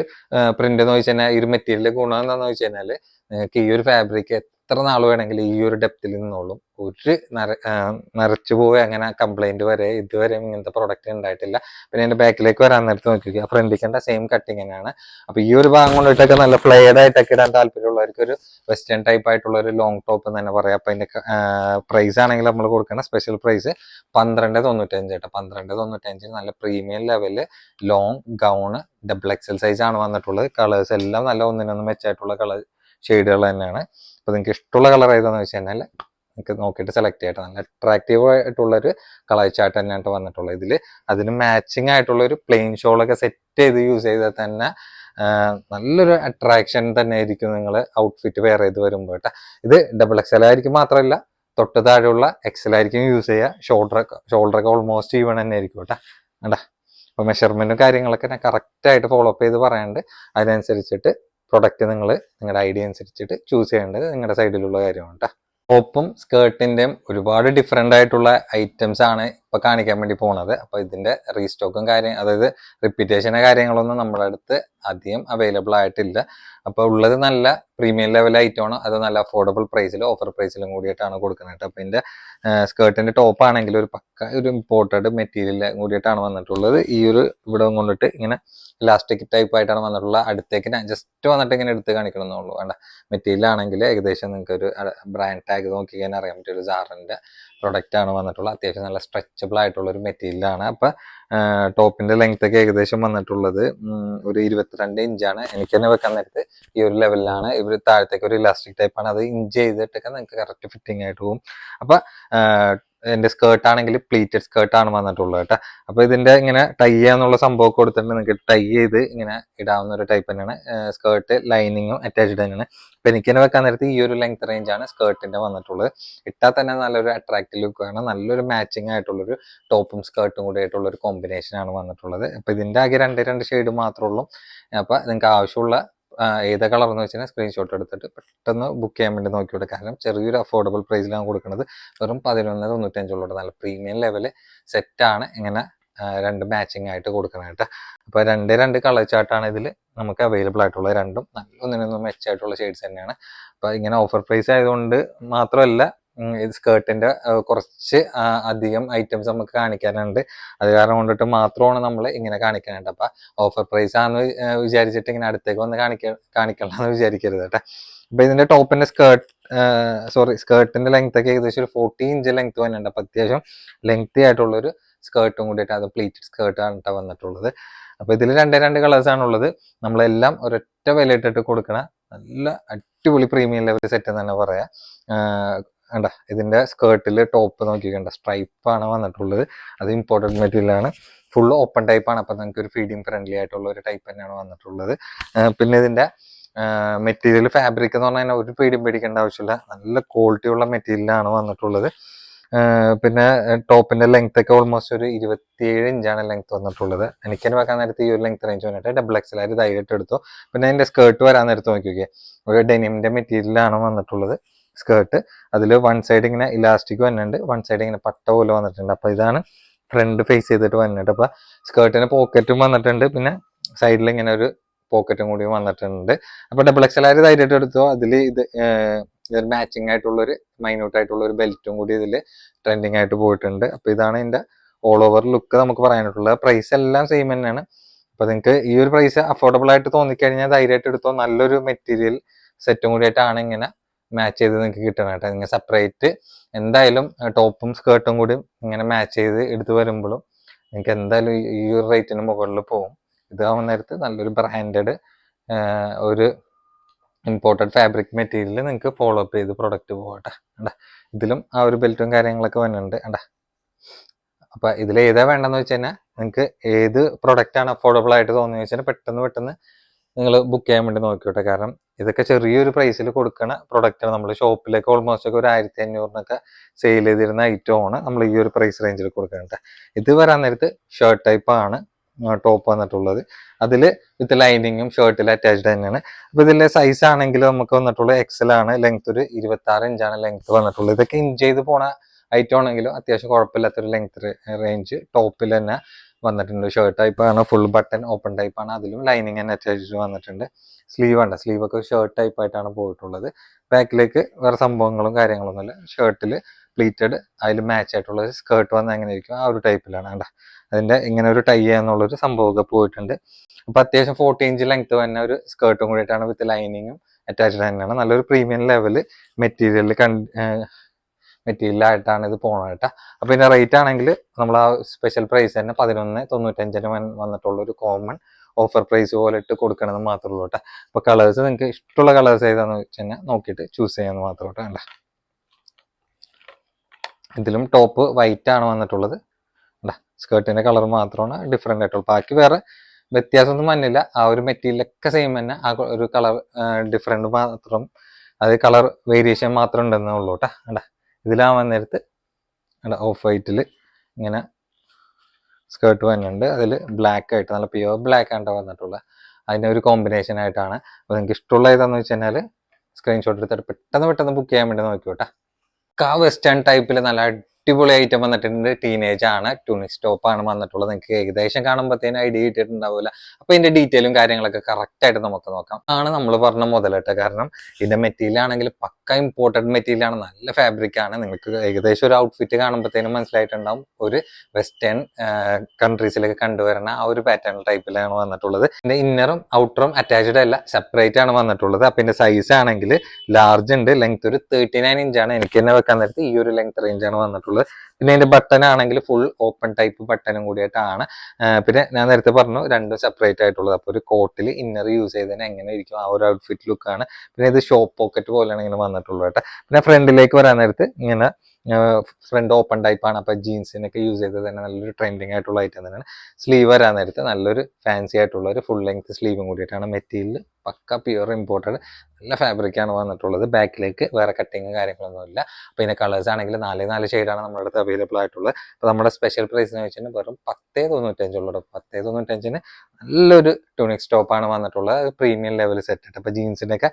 പ്രിന്റ് എന്ന് വെച്ച് കഴിഞ്ഞാൽ ഈ ഒരു മെറ്റീരിയൽ ഗുണം എന്താണെന്ന് വെച്ച് കഴിഞ്ഞാൽ നിങ്ങൾക്ക് ഈ ഒരു ഫാബ്രിക് എത്ര നാൾ വേണമെങ്കിലും ഈ ഒരു ഡെപ്തിൽ നിന്നോളും. ഒരു നര ആ, നരച്ചു പോവുക അങ്ങനെ കംപ്ലൈന്റ് വരെ ഇതുവരെ ഇങ്ങനത്തെ പ്രൊഡക്റ്റ് ഉണ്ടായിട്ടില്ല പിന്നെ എന്റെ ബാക്കിലേക്ക് വരാൻ നേരത്ത് നോക്കിക്കുക ഫ്രണ്ടിക്കേണ്ട സെയിം കട്ടിങ് തന്നെയാണ് അപ്പൊ ഈ ഒരു ഭാഗം കൊണ്ടിട്ടൊക്കെ നല്ല ഫ്ലെയർഡ് ആയിട്ടൊക്കെ ഇടാൻ താല്പര്യമുള്ളവർക്ക് ഒരു വെസ്റ്റേൺ ടൈപ്പ് ആയിട്ടുള്ള ഒരു ലോങ് ടോപ്പ് എന്ന് തന്നെ പറയാം. അപ്പൊ അതിന്റെ പ്രൈസ് ആണെങ്കിൽ നമ്മൾ കൊടുക്കുന്ന സ്പെഷ്യൽ പ്രൈസ് പന്ത്രണ്ട് തൊണ്ണൂറ്റഞ്ച് കേട്ടോ പന്ത്രണ്ട് തൊണ്ണൂറ്റഞ്ചിന് നല്ല premium level long gown double XL size ആണ് വന്നിട്ടുള്ളത്. കളേഴ്സ് എല്ലാം നല്ല ഒന്നിനൊന്ന് മെച്ചായിട്ടുള്ള കളർ ഷെയ്ഡുകൾ തന്നെയാണ്. അപ്പൊ നിങ്ങൾക്ക് ഇഷ്ടമുള്ള കളർ ഏതാന്ന് വെച്ച് കഴിഞ്ഞാൽ നിങ്ങൾക്ക് നോക്കിയിട്ട് സെലക്ട് ചെയ്യട്ടെ. നല്ല അട്രാക്റ്റീവ് ആയിട്ടുള്ള ഒരു കളർ ചാർട്ട് തന്നെയാണ് വന്നിട്ടുള്ളത്. ഇതിൽ അതിന് മാച്ചിങ് ആയിട്ടുള്ള ഒരു പ്ലെയിൻ ഷോളൊക്കെ സെറ്റ് ചെയ്ത് യൂസ് ചെയ്താൽ തന്നെ നല്ലൊരു അട്രാക്ഷൻ തന്നെ ആയിരിക്കും നിങ്ങൾ ഔട്ട്ഫിറ്റ് വെയർ ചെയ്ത് വരുമ്പോൾ കേട്ടോ ഇത് ഡബിൾ എക്സൽ ആയിരിക്കും മാത്രമല്ല തൊട്ട് താഴെയുള്ള എക്സൽ ആയിരിക്കും യൂസ് ചെയ്യുക ഷോൾഡർ ഷോൾഡറൊക്കെ ഓൾമോസ്റ്റ് ഈവൺ തന്നെ ആയിരിക്കും കേട്ടോ കണ്ടാ? അപ്പോൾ മെഷർമെന്റും കാര്യങ്ങളൊക്കെ ഞാൻ കറക്റ്റ് ആയിട്ട് ഫോളോ അപ്പ് ചെയ്ത് പറയാണ്ട് അതിനനുസരിച്ചിട്ട് പ്രൊഡക്റ്റ് നിങ്ങൾ നിങ്ങളുടെ ഐഡിയ അനുസരിച്ചിട്ട് ചൂസ് ചെയ്യേണ്ടത് നിങ്ങളുടെ സൈഡിലുള്ള കാര്യമാണ് കേട്ടോ ടോപ്പും സ്കേർട്ടിന്റെയും ഒരുപാട് ഡിഫറെന്റ് ആയിട്ടുള്ള ഐറ്റംസ് ആണ് ഇപ്പൊ കാണിക്കാൻ വേണ്ടി പോണത്. അപ്പൊ ഇതിന്റെ റീസ്റ്റോക്കും കാര്യം അതായത് റിപ്പീറ്റേഷനെ കാര്യങ്ങളൊന്നും നമ്മുടെ അടുത്ത് അധികം അവൈലബിൾ ആയിട്ടില്ല. അപ്പൊ ഉള്ളത് നല്ല പ്രീമിയം ലെവൽ ഐറ്റമാണ് അത് നല്ല അഫോർഡബിൾ പ്രൈസിൽ ഓഫർ പ്രൈസിലും കൂടിയിട്ടാണ് കൊടുക്കുന്നത് അപ്പൊ ഇതിന്റെ സ്കേർട്ടിന്റെ ടോപ്പ് ആണെങ്കിൽ ഒരു പക്ക ഒരു ഇമ്പോർട്ടഡ് മെറ്റീരിയൽ കൂടിയിട്ടാണ് വന്നിട്ടുള്ളത്. ഈ ഒരു ഇവിടെ കൊണ്ടിട്ട് ഇങ്ങനെ ഇലാസ്റ്റിക് ടൈപ്പ് ആയിട്ടാണ് വന്നിട്ടുള്ളത് അടുത്തേക്ക് ഞാൻ ജസ്റ്റ് വന്നിട്ട് ഇങ്ങനെ എടുത്ത് കാണിക്കണമെന്നുള്ളൂ വേണ്ട. മെറ്റീരിയൽ ആണെങ്കിൽ ഏകദേശം നിങ്ങൾക്ക് ഒരു ബ്രാൻഡ് ടാഗ് നോക്കി കഴിഞ്ഞാൽ അറിയാൻ പറ്റും ഒരു പ്രൊഡക്റ്റ് ആണ് വന്നിട്ടുള്ളത് അത്യാവശ്യം നല്ല സ്ട്രെച്ചബിൾ ആയിട്ടുള്ള ഒരു മെറ്റീരിയലാണ് ടോപ്പിന്റെ ലെങ്ത് ഒക്കെ ഏകദേശം വന്നിട്ടുള്ളത് ഒരു ഇരുപത്തിരണ്ട് ഇഞ്ചാണ് എനിക്ക് തന്നെ വെക്കാൻ നേരത്ത് ഈ ഒരു ലെവലിലാണ് ഇവർ താഴത്തേക്ക് ഒരു ഇലാസ്റ്റിക് ടൈപ്പ് ആണ്. അത് ഇഞ്ച് ചെയ്തിട്ടൊക്കെ നിങ്ങൾക്ക് കറക്റ്റ് ഫിറ്റിംഗ് ആയിട്ട് പോകും അപ്പൊ എന്റെ സ്കേർട്ട് ആണെങ്കിൽ പ്ലീറ്റഡ് സ്കേർട്ട് ആണ് വന്നിട്ടുള്ളത് കേട്ടോ. അപ്പൊ ഇതിന്റെ ഇങ്ങനെ ടൈ ചെയ്യാന്നുള്ള സംഭവം കൊടുത്തിട്ട് നിങ്ങൾക്ക് ടൈ ചെയ്ത് ഇങ്ങനെ ഇടാവുന്ന ഒരു ടൈപ്പ് തന്നെയാണ്. സ്കേർട്ട് ലൈനിങ്ങും അറ്റാച്ച്ഡ് തന്നെയാണ്. അപ്പൊ എനിക്ക് തന്നെ വെക്കാൻ നേരത്തെ ഈ ഒരു ലെങ്ത് റേഞ്ച് ആണ് സ്കേർട്ടിന്റെ വന്നിട്ടുള്ളത്. ഇട്ടാൽ തന്നെ നല്ലൊരു അട്രാക്റ്റീവ് ആണ്. നല്ലൊരു മാച്ചിങ് ആയിട്ടുള്ളൊരു ടോപ്പും സ്കേർട്ടും കൂടി കോമ്പിനേഷൻ ആണ് വന്നിട്ടുള്ളത്. അപ്പൊ ഇതിന്റെ ആകെ രണ്ട് രണ്ട് ഷെയ്ഡ് മാത്രമേ ഉള്ളൂ. അപ്പൊ നിങ്ങൾക്ക് ആവശ്യമുള്ള ഏത് കളർ എന്ന് വെച്ചാൽ സ്ക്രീൻഷോട്ട് എടുത്തിട്ട് പെട്ടെന്ന് ബുക്ക് ചെയ്യാൻ വേണ്ടി നോക്കി നോക്കിയോട്ടെ കാരണം ചെറിയൊരു അഫോർഡബിൾ പ്രൈസിലാണ് കൊടുക്കുന്നത് വെറും പതിനൊന്ന് തൊണ്ണൂറ്റഞ്ചുള്ളൂ നല്ല പ്രീമിയം ലെവൽ സെറ്റാണ് ഇങ്ങനെ രണ്ട് മാച്ചിങ് ആയിട്ട് കൊടുക്കണായിട്ട് കേട്ടോ. അപ്പൊ രണ്ട് രണ്ട് കളർ ചാർട്ടാണ് ഇതിൽ നമുക്ക് അവൈലബിൾ ആയിട്ടുള്ളത് രണ്ടും നല്ല ഒന്നിനൊന്നും മെച്ചായിട്ടുള്ള ഷെയ്ഡ്സ് തന്നെയാണ്. അപ്പൊ ഇങ്ങനെ ഓഫർ പ്രൈസ് ആയതുകൊണ്ട് മാത്രമല്ല ഇത് സ്കേർട്ടിന്റെ കുറച്ച് അധികം ഐറ്റംസ് നമുക്ക് കാണിക്കാനുണ്ട്. അത് കാരണം കൊണ്ടിട്ട് മാത്രമാണ് നമ്മൾ ഇങ്ങനെ കാണിക്കാനായിട്ട് അപ്പൊ ഓഫർ പ്രൈസ് ആണെന്ന് വിചാരിച്ചിട്ട് ഇങ്ങനെ അടുത്തേക്ക് വന്ന് കാണിക്ക കാണിക്കണം എന്ന് വിചാരിക്കരുത് കേട്ടോ അപ്പൊ ഇതിന്റെ ടോപ്പിന്റെ സ്കേർട്ട് സോറി സ്കേർട്ടിന്റെ ലെങ്ത് ഒക്കെ ഏകദേശം ഒരു ഫോർട്ടി ഇഞ്ച് ലെങ്ത് തന്നെയുണ്ട് അപ്പൊ അത്യാവശ്യം ലെങ്തി ആയിട്ടുള്ള ഒരു സ്കേർട്ടും കൂടിയിട്ട് അത് പ്ലീറ്റഡ് സ്കേർട്ട് ആണ് ട്ടോ വന്നിട്ടുള്ളത്. അപ്പൊ ഇതിൽ രണ്ടേ രണ്ട് കളേഴ്സ് ആണുള്ളത് നമ്മളെല്ലാം ഒരൊറ്റ വില ഇട്ടിട്ട് കൊടുക്കണ നല്ല അടിപൊളി പ്രീമിയം ലെവൽ സെറ്റ് എന്ന് തന്നെ പറയാം. കണ്ട ഇതിന്റെ സ്കേർട്ടിൽ ടോപ്പ് നോക്കിക്കണ്ട സ്ട്രൈപ്പ് ആണ് വന്നിട്ടുള്ളത്. അത് ഇമ്പോർട്ടന്റ് മെറ്റീരിയൽ ആണ്. ഫുൾ ഓപ്പൺ ടൈപ്പ് ആണ്. അപ്പൊ നിങ്ങൾക്ക് ഒരു ഫീഡിങ് ഫ്രണ്ട്ലി ആയിട്ടുള്ള ഒരു ടൈപ്പ് തന്നെയാണ് വന്നിട്ടുള്ളത്. പിന്നെ ഇതിന്റെ മെറ്റീരിയൽ ഫാബ്രിക് എന്ന് പറഞ്ഞാൽ ഒരു പേടിയും പേടിക്കേണ്ട ആവശ്യമില്ല. നല്ല ക്വാളിറ്റി ഉള്ള മെറ്റീരിയലാണ് വന്നിട്ടുള്ളത്. പിന്നെ ടോപ്പിന്റെ ലെങ്ത് ഒക്കെ ഓൾമോസ്റ്റ് ഒരു ഇരുപത്തിയേഴ് ഇഞ്ചാണ് ലെങ്ത് വന്നിട്ടുള്ളത്. എനിക്ക് തന്നെ വെക്കാൻ നേരത്തെ ഈ ഒരു ലെങ്ത് റേഞ്ച് വന്നിട്ട് ഡബിൾ എക്സ് ആയിട്ട് ധൈര്യമായിട്ട് എടുത്തു. പിന്നെ അതിന്റെ സ്കേർട്ട് വരാൻ നേരത്ത് നോക്കിയൊക്കെ ഒരു ഡെനിമിന്റെ മെറ്റീരിയലാണ് വന്നിട്ടുള്ളത്. സ്കേർട്ട് അതിൽ വൺ സൈഡ് ഇങ്ങനെ ഇലാസ്റ്റിക് വന്നിട്ടുണ്ട്. വൺ സൈഡ് ഇങ്ങനെ പട്ട പോലെ വന്നിട്ടുണ്ട്. അപ്പോൾ ഇതാണ് ഫ്രണ്ട് ഫേസ് ചെയ്തിട്ട് വന്നിട്ട്. അപ്പോൾ സ്കേർട്ടിന് പോക്കറ്റും വന്നിട്ടുണ്ട്. പിന്നെ സൈഡിൽ ഇങ്ങനെ ഒരു പോക്കറ്റും കൂടി വന്നിട്ടുണ്ട്. അപ്പോൾ ഡബിൾ എക്സൽ ആര് ധൈര്യമായിട്ട് എടുത്തോ? അതിൽ ഇത് ഇതൊരു മാച്ചിങ് ആയിട്ടുള്ള ഒരു മൈന്യൂട്ട് ആയിട്ടുള്ള ഒരു ബെൽറ്റും കൂടി ഇതിൽ ട്രെൻഡിങ് ആയിട്ട് പോയിട്ടുണ്ട്. അപ്പോൾ ഇതാണ് ഇതിന്റെ ഓൾ ഓവർ ലുക്ക് നമുക്ക് പറയാനായിട്ടുള്ളത്. പ്രൈസ് എല്ലാം സെയിം തന്നെയാണ്. അപ്പോൾ നിങ്ങൾക്ക് ഈ ഒരു പ്രൈസ് അഫോർഡബിൾ ആയിട്ട് തോന്നിക്കഴിഞ്ഞാൽ ധൈര്യമായിട്ട് എടുത്തോ? നല്ലൊരു മെറ്റീരിയൽ സെറ്റും കൂടി ആയിട്ടാണ് ഇങ്ങനെ മാച്ച് ചെയ്ത് നിങ്ങൾക്ക് കിട്ടണം കേട്ടോ. നിങ്ങൾ സെപ്പറേറ്റ് എന്തായാലും ടോപ്പും സ്കേർട്ടും കൂടി ഇങ്ങനെ മാച്ച് ചെയ്ത് എടുത്തു വരുമ്പോഴും നിങ്ങൾക്ക് എന്തായാലും ഈ- ഒരു റേറ്റിന് മുകളിൽ പോകും ഇതാവുന്ന നേരത്ത് നല്ലൊരു ബ്രാൻഡഡ് ഒരു ഇമ്പോർട്ടഡ് ഫാബ്രിക് മെറ്റീരിയൽ നിങ്ങൾക്ക് ഫോളോ അപ്പ് ചെയ്ത് പ്രൊഡക്റ്റ് പോകട്ടെ അണ്ടാ ഇതിലും ആ ഒരു ബെൽറ്റും കാര്യങ്ങളൊക്കെ വരുന്നുണ്ട് അണ്ടാ അപ്പൊ ഇതിൽ ഏതാ വേണ്ടെന്ന് വെച്ച് കഴിഞ്ഞാൽ നിങ്ങൾക്ക് ഏത് പ്രൊഡക്റ്റ് ആണ് അഫോർഡബിൾ ആയിട്ട് തോന്നുന്നത് വെച്ചാൽ പെട്ടെന്ന് പെട്ടെന്ന് നിങ്ങൾ ബുക്ക് ചെയ്യാൻ വേണ്ടി നോക്കിയോട്ടെ കാരണം ഇതൊക്കെ ചെറിയൊരു പ്രൈസിൽ കൊടുക്കണ പ്രൊഡക്റ്റാണ് നമ്മൾ ഷോപ്പിലേക്ക് ഓൾമോസ്റ്റ് ഒക്കെ ഒരു ആയിരത്തി അഞ്ഞൂറിനൊക്കെ സെയിൽ ചെയ്തിരുന്ന ഐറ്റം ആണ് നമ്മൾ ഈ ഒരു പ്രൈസ് റേഞ്ചിൽ കൊടുക്കേണ്ടത് ഇത് വരാൻ നേരത്ത് ഷർട്ട് ടൈപ്പ് ആണ് ടോപ്പ് വന്നിട്ടുള്ളത്. അതിൽ വിത്ത് ലൈനിങ്ങും ഷർട്ടിൽ അറ്റാച്ച്ഡ് തന്നെയാണ്. അപ്പൊ ഇതിലെ സൈസ് ആണെങ്കിൽ നമുക്ക് വന്നിട്ടുള്ളത് എക്സൽ ആണ്. ലെങ്ത് ഒരു ഇരുപത്തി ആറ് ഇഞ്ചാണ് ലെങ്ത് വന്നിട്ടുള്ളത്. ഇതൊക്കെ ഇഞ്ച് ചെയ്ത് പോണ ഐറ്റം ആണെങ്കിലും അത്യാവശ്യം കുഴപ്പമില്ലാത്തൊരു ലെങ്ത് റേഞ്ച് ടോപ്പിൽ തന്നെ വന്നിട്ടുണ്ട്. ഷർട്ട് ടൈപ്പ് ആണ് ഫുൾ ബട്ടൺ ഓപ്പൺ ടൈപ്പ് ആണ്. അതിലും ലൈനിങ് തന്നെ അറ്റാച്ച് വന്നിട്ടുണ്ട്. സ്ലീവ് ഉണ്ട് സ്ലീവ് ഒക്കെ ഷർട്ട് ടൈപ്പ് ആയിട്ടാണ് പോയിട്ടുള്ളത്. ബാക്കിലേക്ക് വേറെ സംഭവങ്ങളും കാര്യങ്ങളൊന്നുമില്ല ഷർട്ടിൽ പ്ലീറ്റഡ് അതിൽ മാച്ച് ആയിട്ടുള്ള സ്കേർട്ട് വന്ന് എങ്ങനെ ഇരിക്കും. ആ ഒരു ടൈപ്പിലാണ് കണ്ട. അതിന്റെ ഇങ്ങനെ ഒരു ടൈ എന്നുള്ളൊരു സംഭവമൊക്കെ പോയിട്ടുണ്ട്. അപ്പൊ അത്യാവശ്യം ഫോർട്ടി ഇഞ്ച് ലെങ്ത് തന്നെ ഒരു സ്കേർട്ടും കൂടിയിട്ടാണ് വിത്ത് ലൈനിങ്ങും അറ്റാച്ച്ഡ് തന്നെയാണ്. നല്ലൊരു പ്രീമിയം ലെവൽ മെറ്റീരിയൽ മെറ്റീരിയലായിട്ടാണ് ഇത് പോണത് കേട്ടോ. അപ്പൊ ഇതിന്റെ റേറ്റ് ആണെങ്കിൽ നമ്മൾ ആ സ്പെഷ്യൽ പ്രൈസ് തന്നെ പതിനൊന്ന് തൊണ്ണൂറ്റഞ്ചിന് വന്നിട്ടുള്ള ഒരു കോമൺ ഓഫർ പ്രൈസ് പോലെ ഇട്ട് കൊടുക്കണമെന്ന് മാത്രമേ ഉള്ളൂ കേട്ടോ. അപ്പൊ കളേഴ്സ് നിങ്ങൾക്ക് ഇഷ്ടമുള്ള കളേഴ്സ് ഏതാന്ന് വെച്ച് കഴിഞ്ഞാൽ നോക്കിയിട്ട് ചൂസ് ചെയ്യാന്ന് മാത്രം കേട്ടോ. വേണ്ട ഇതിലും ടോപ്പ് വൈറ്റ് ആണ് വന്നിട്ടുള്ളത്. അല്ല സ്കേർട്ടിന്റെ കളർ മാത്രമാണ് ഡിഫറെന്റ് ആയിട്ടുള്ളത് ബാക്കി വേറെ വ്യത്യാസമൊന്നും വന്നില്ല. ആ ഒരു മെറ്റീരിയലൊക്കെ സെയിം തന്നെ. ആ ഒരു കളർ ഡിഫറെന്റ് മാത്രം അത് കളർ വേരിയേഷൻ മാത്രം ഉണ്ടെന്നേ ഉള്ളൂ കേട്ടോ. കണ്ട? ഇതിലാവാൻ നേരത്ത് ഓഫ് വൈറ്റിൽ ഇങ്ങനെ സ്കേർട്ട് വരുന്നുണ്ട് അതിൽ ബ്ലാക്ക് ആയിട്ട് നല്ല പ്യുവർ ബ്ലാക്ക് ആണ് വന്നിട്ടുള്ളത് അതിന്റെ ഒരു കോമ്പിനേഷൻ ആയിട്ടാണ്. അപ്പോൾ നിങ്ങൾക്ക് ഇഷ്ടമുള്ള ഏതാണെന്ന് വെച്ച് കഴിഞ്ഞാൽ സ്ക്രീൻഷോട്ട് എടുത്തിട്ട് പെട്ടെന്ന് പെട്ടെന്ന് ബുക്ക് ചെയ്യാൻ വേണ്ടി നോക്കിയോട്ടെ കാ വെസ്റ്റേൺ ടൈപ്പിൽ നല്ല അടിപൊളി ഐറ്റം വന്നിട്ടുണ്ട്. ടീനേജ് ആണ്. ടൂണിക് സ്റ്റോപ്പ് ആണ് വന്നിട്ടുള്ളത്. നിങ്ങൾക്ക് ഏകദേശം കാണുമ്പോഴത്തേനും ഐഡിയ കിട്ടിയിട്ടുണ്ടാവില്ല. അപ്പൊ ഇതിന്റെ ഡീറ്റെയിലും കാര്യങ്ങളൊക്കെ കറക്റ്റ് ആയിട്ട് നമുക്ക് നോക്കാം. ആണ് നമ്മൾ പറഞ്ഞ മുതലിട്ട് കാരണം ഇതിന്റെ മെറ്റീരിയൽ ആണെങ്കിൽ പക്ക ഇമ്പോർട്ടഡ് മെറ്റീരിയൽ ആണ്. നല്ല ഫാബ്രിക് ആണ്. നിങ്ങൾക്ക് ഏകദേശം ഒരു ഔട്ട്ഫിറ്റ് കാണുമ്പോഴത്തേനും മനസ്സിലായിട്ടുണ്ടാവും. ഒരു വെസ്റ്റേൺ കൺട്രീസിലൊക്കെ കണ്ടുവരുന്ന ആ ഒരു പാറ്റേൺ ടൈപ്പിലാണ് വന്നിട്ടുള്ളത്. ഇതിന്റെ ഇന്നറും ഔട്ടറും അറ്റാച്ച്ഡ് അല്ല. സെപ്പറേറ്റ് ആണ് വന്നിട്ടുള്ളത്. അപ്പൊ ഇതിന്റെ സൈസ് ആണെങ്കിൽ ലാർജ് ഉണ്ട്. ലെങ്ത് ഒരു തേർട്ടി നയൻ ആണ്. എനിക്ക് തന്നെ വെക്കാൻ നേരത്തെ ഈ ഒരു ലെങ്ത് റേഞ്ച് ആണ് വന്നിട്ടുള്ളത്. പിന്നെ അതിന്റെ ബട്ടൺ ആണെങ്കിൽ ഫുൾ ഓപ്പൺ ടൈപ്പ് ബട്ടണും കൂടിയായിട്ടാണ്. പിന്നെ ഞാൻ നേരത്തെ പറഞ്ഞു രണ്ടും സെപ്പറേറ്റ് ആയിട്ടുള്ളത്. അപ്പോൾ ഒരു കോട്ടിൽ ഇന്നർ യൂസ് ചെയ്തതിന് എങ്ങനെ ഇരിക്കും ആ ഒരു ഔട്ട്ഫിറ്റ് ലുക്ക് ആണ്. പിന്നെ ഇത് ഷോപ്പ് പോക്കറ്റ് പോലെയാണ് ഇങ്ങനെ വന്നിട്ടുള്ളത് കേട്ടോ. പിന്നെ ഫ്രണ്ടിലേക്ക് വരാൻ നേരത്ത് ഇങ്ങനെ ഫ്രണ്ട് ഓപ്പൺ ടൈപ്പ് ആണ്. അപ്പൊ ജീൻസിനൊക്കെ യൂസ് ചെയ്തത് തന്നെ നല്ലൊരു ട്രെൻഡിങ് ആയിട്ടുള്ള ഐറ്റം തന്നെയാണ്. സ്ലീവ് വരാൻ നേരത്ത് നല്ലൊരു ഫാൻസി ആയിട്ടുള്ള ഒരു ഫുൾ ലെങ്ത് സ്ലീവും കൂടിയിട്ടാണ് മെറ്റീരിയൽ പക്ക പ്യുവർ ഇമ്പോർട്ടഡ് നല്ല ഫാബ്രിക്കാണ് വന്നിട്ടുള്ളത്. ബാക്കിലേക്ക് വേറെ കട്ടിങ് കാര്യങ്ങളൊന്നും ഇല്ല. അപ്പോൾ ഇതിന്റെ കളേഴ്സ് ആണെങ്കിൽ നാല് നാല് ഷെയ്ഡാണ് നമ്മുടെ അടുത്ത് അവൈലബിൾ ആയിട്ടുള്ളത്. അപ്പോൾ നമ്മുടെ സ്പെഷ്യൽ പ്രൈസ് എന്ന് വെച്ചാൽ വെറും പത്തേ തൊണ്ണൂറ്റഞ്ചുള്ളൂ പത്തേ തൊണ്ണൂറ്റഞ്ചിന് നല്ലൊരു ടൂണിക് സ്റ്റോപ്പ് ആണ് വന്നിട്ടുള്ളത്. പ്രീമിയം ലെവൽ സെറ്റ് അപ്പോൾ ജീൻസിന്റെ ഒക്കെ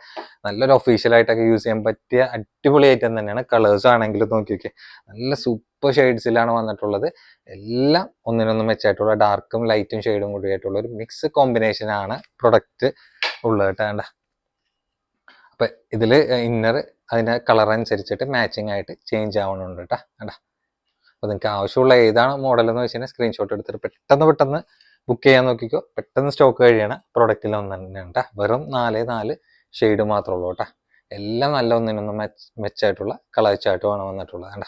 നല്ലൊരു ഒഫീഷ്യൽ ആയിട്ടൊക്കെ യൂസ് ചെയ്യാൻ പറ്റിയ അടിപൊളി ഐറ്റം തന്നെയാണ്. കളേഴ്സ് ആണെങ്കിലും നോക്കിയൊക്കെ നോക്കിയേ നല്ല സൂപ്പർ ഷെയ്ഡ്സിലാണ് വന്നിട്ടുള്ളത്. എല്ലാം ഒന്നിനൊന്നും മെച്ചായിട്ടുള്ള ഡാർക്കും ലൈറ്റും ഷെയ്ഡും കൂടി ആയിട്ടുള്ള ഒരു മിക്സ് കോമ്പിനേഷൻ ആണ് പ്രൊഡക്റ്റ് ഉള്ളത് കേട്ടോ. അപ്പൊ ഇതിൽ ഇന്നർ അതിന്റെ കളർ അനുസരിച്ചിട്ട് മാച്ചിങ് ആയിട്ട് ചേഞ്ച് ആവണുണ്ട് കേട്ടോ കേട്ടാ അപ്പൊ നിങ്ങൾക്ക് ആവശ്യമുള്ള ഏതാണ് മോഡൽ എന്ന് വെച്ച് കഴിഞ്ഞാൽ സ്ക്രീൻഷോട്ട് എടുത്തിട്ട് പെട്ടെന്ന് പെട്ടെന്ന് ബുക്ക് ചെയ്യാൻ നോക്കിക്കോ. പെട്ടെന്ന് സ്റ്റോക്ക് കഴിയണ പ്രൊഡക്റ്റിൽ ഒന്ന് തന്നെയാണ് കേട്ടോ വെറും നാല് നാല് ഷെയ്ഡ് മാത്രമേ ഉള്ളൂ കേട്ടോ എല്ലാം നല്ല ഒന്നിനൊന്നും മെച്ച് മെച്ചായിട്ടുള്ള കളർ ചാർട്ടുമാണ് വന്നിട്ടുള്ളത്. കണ്ട?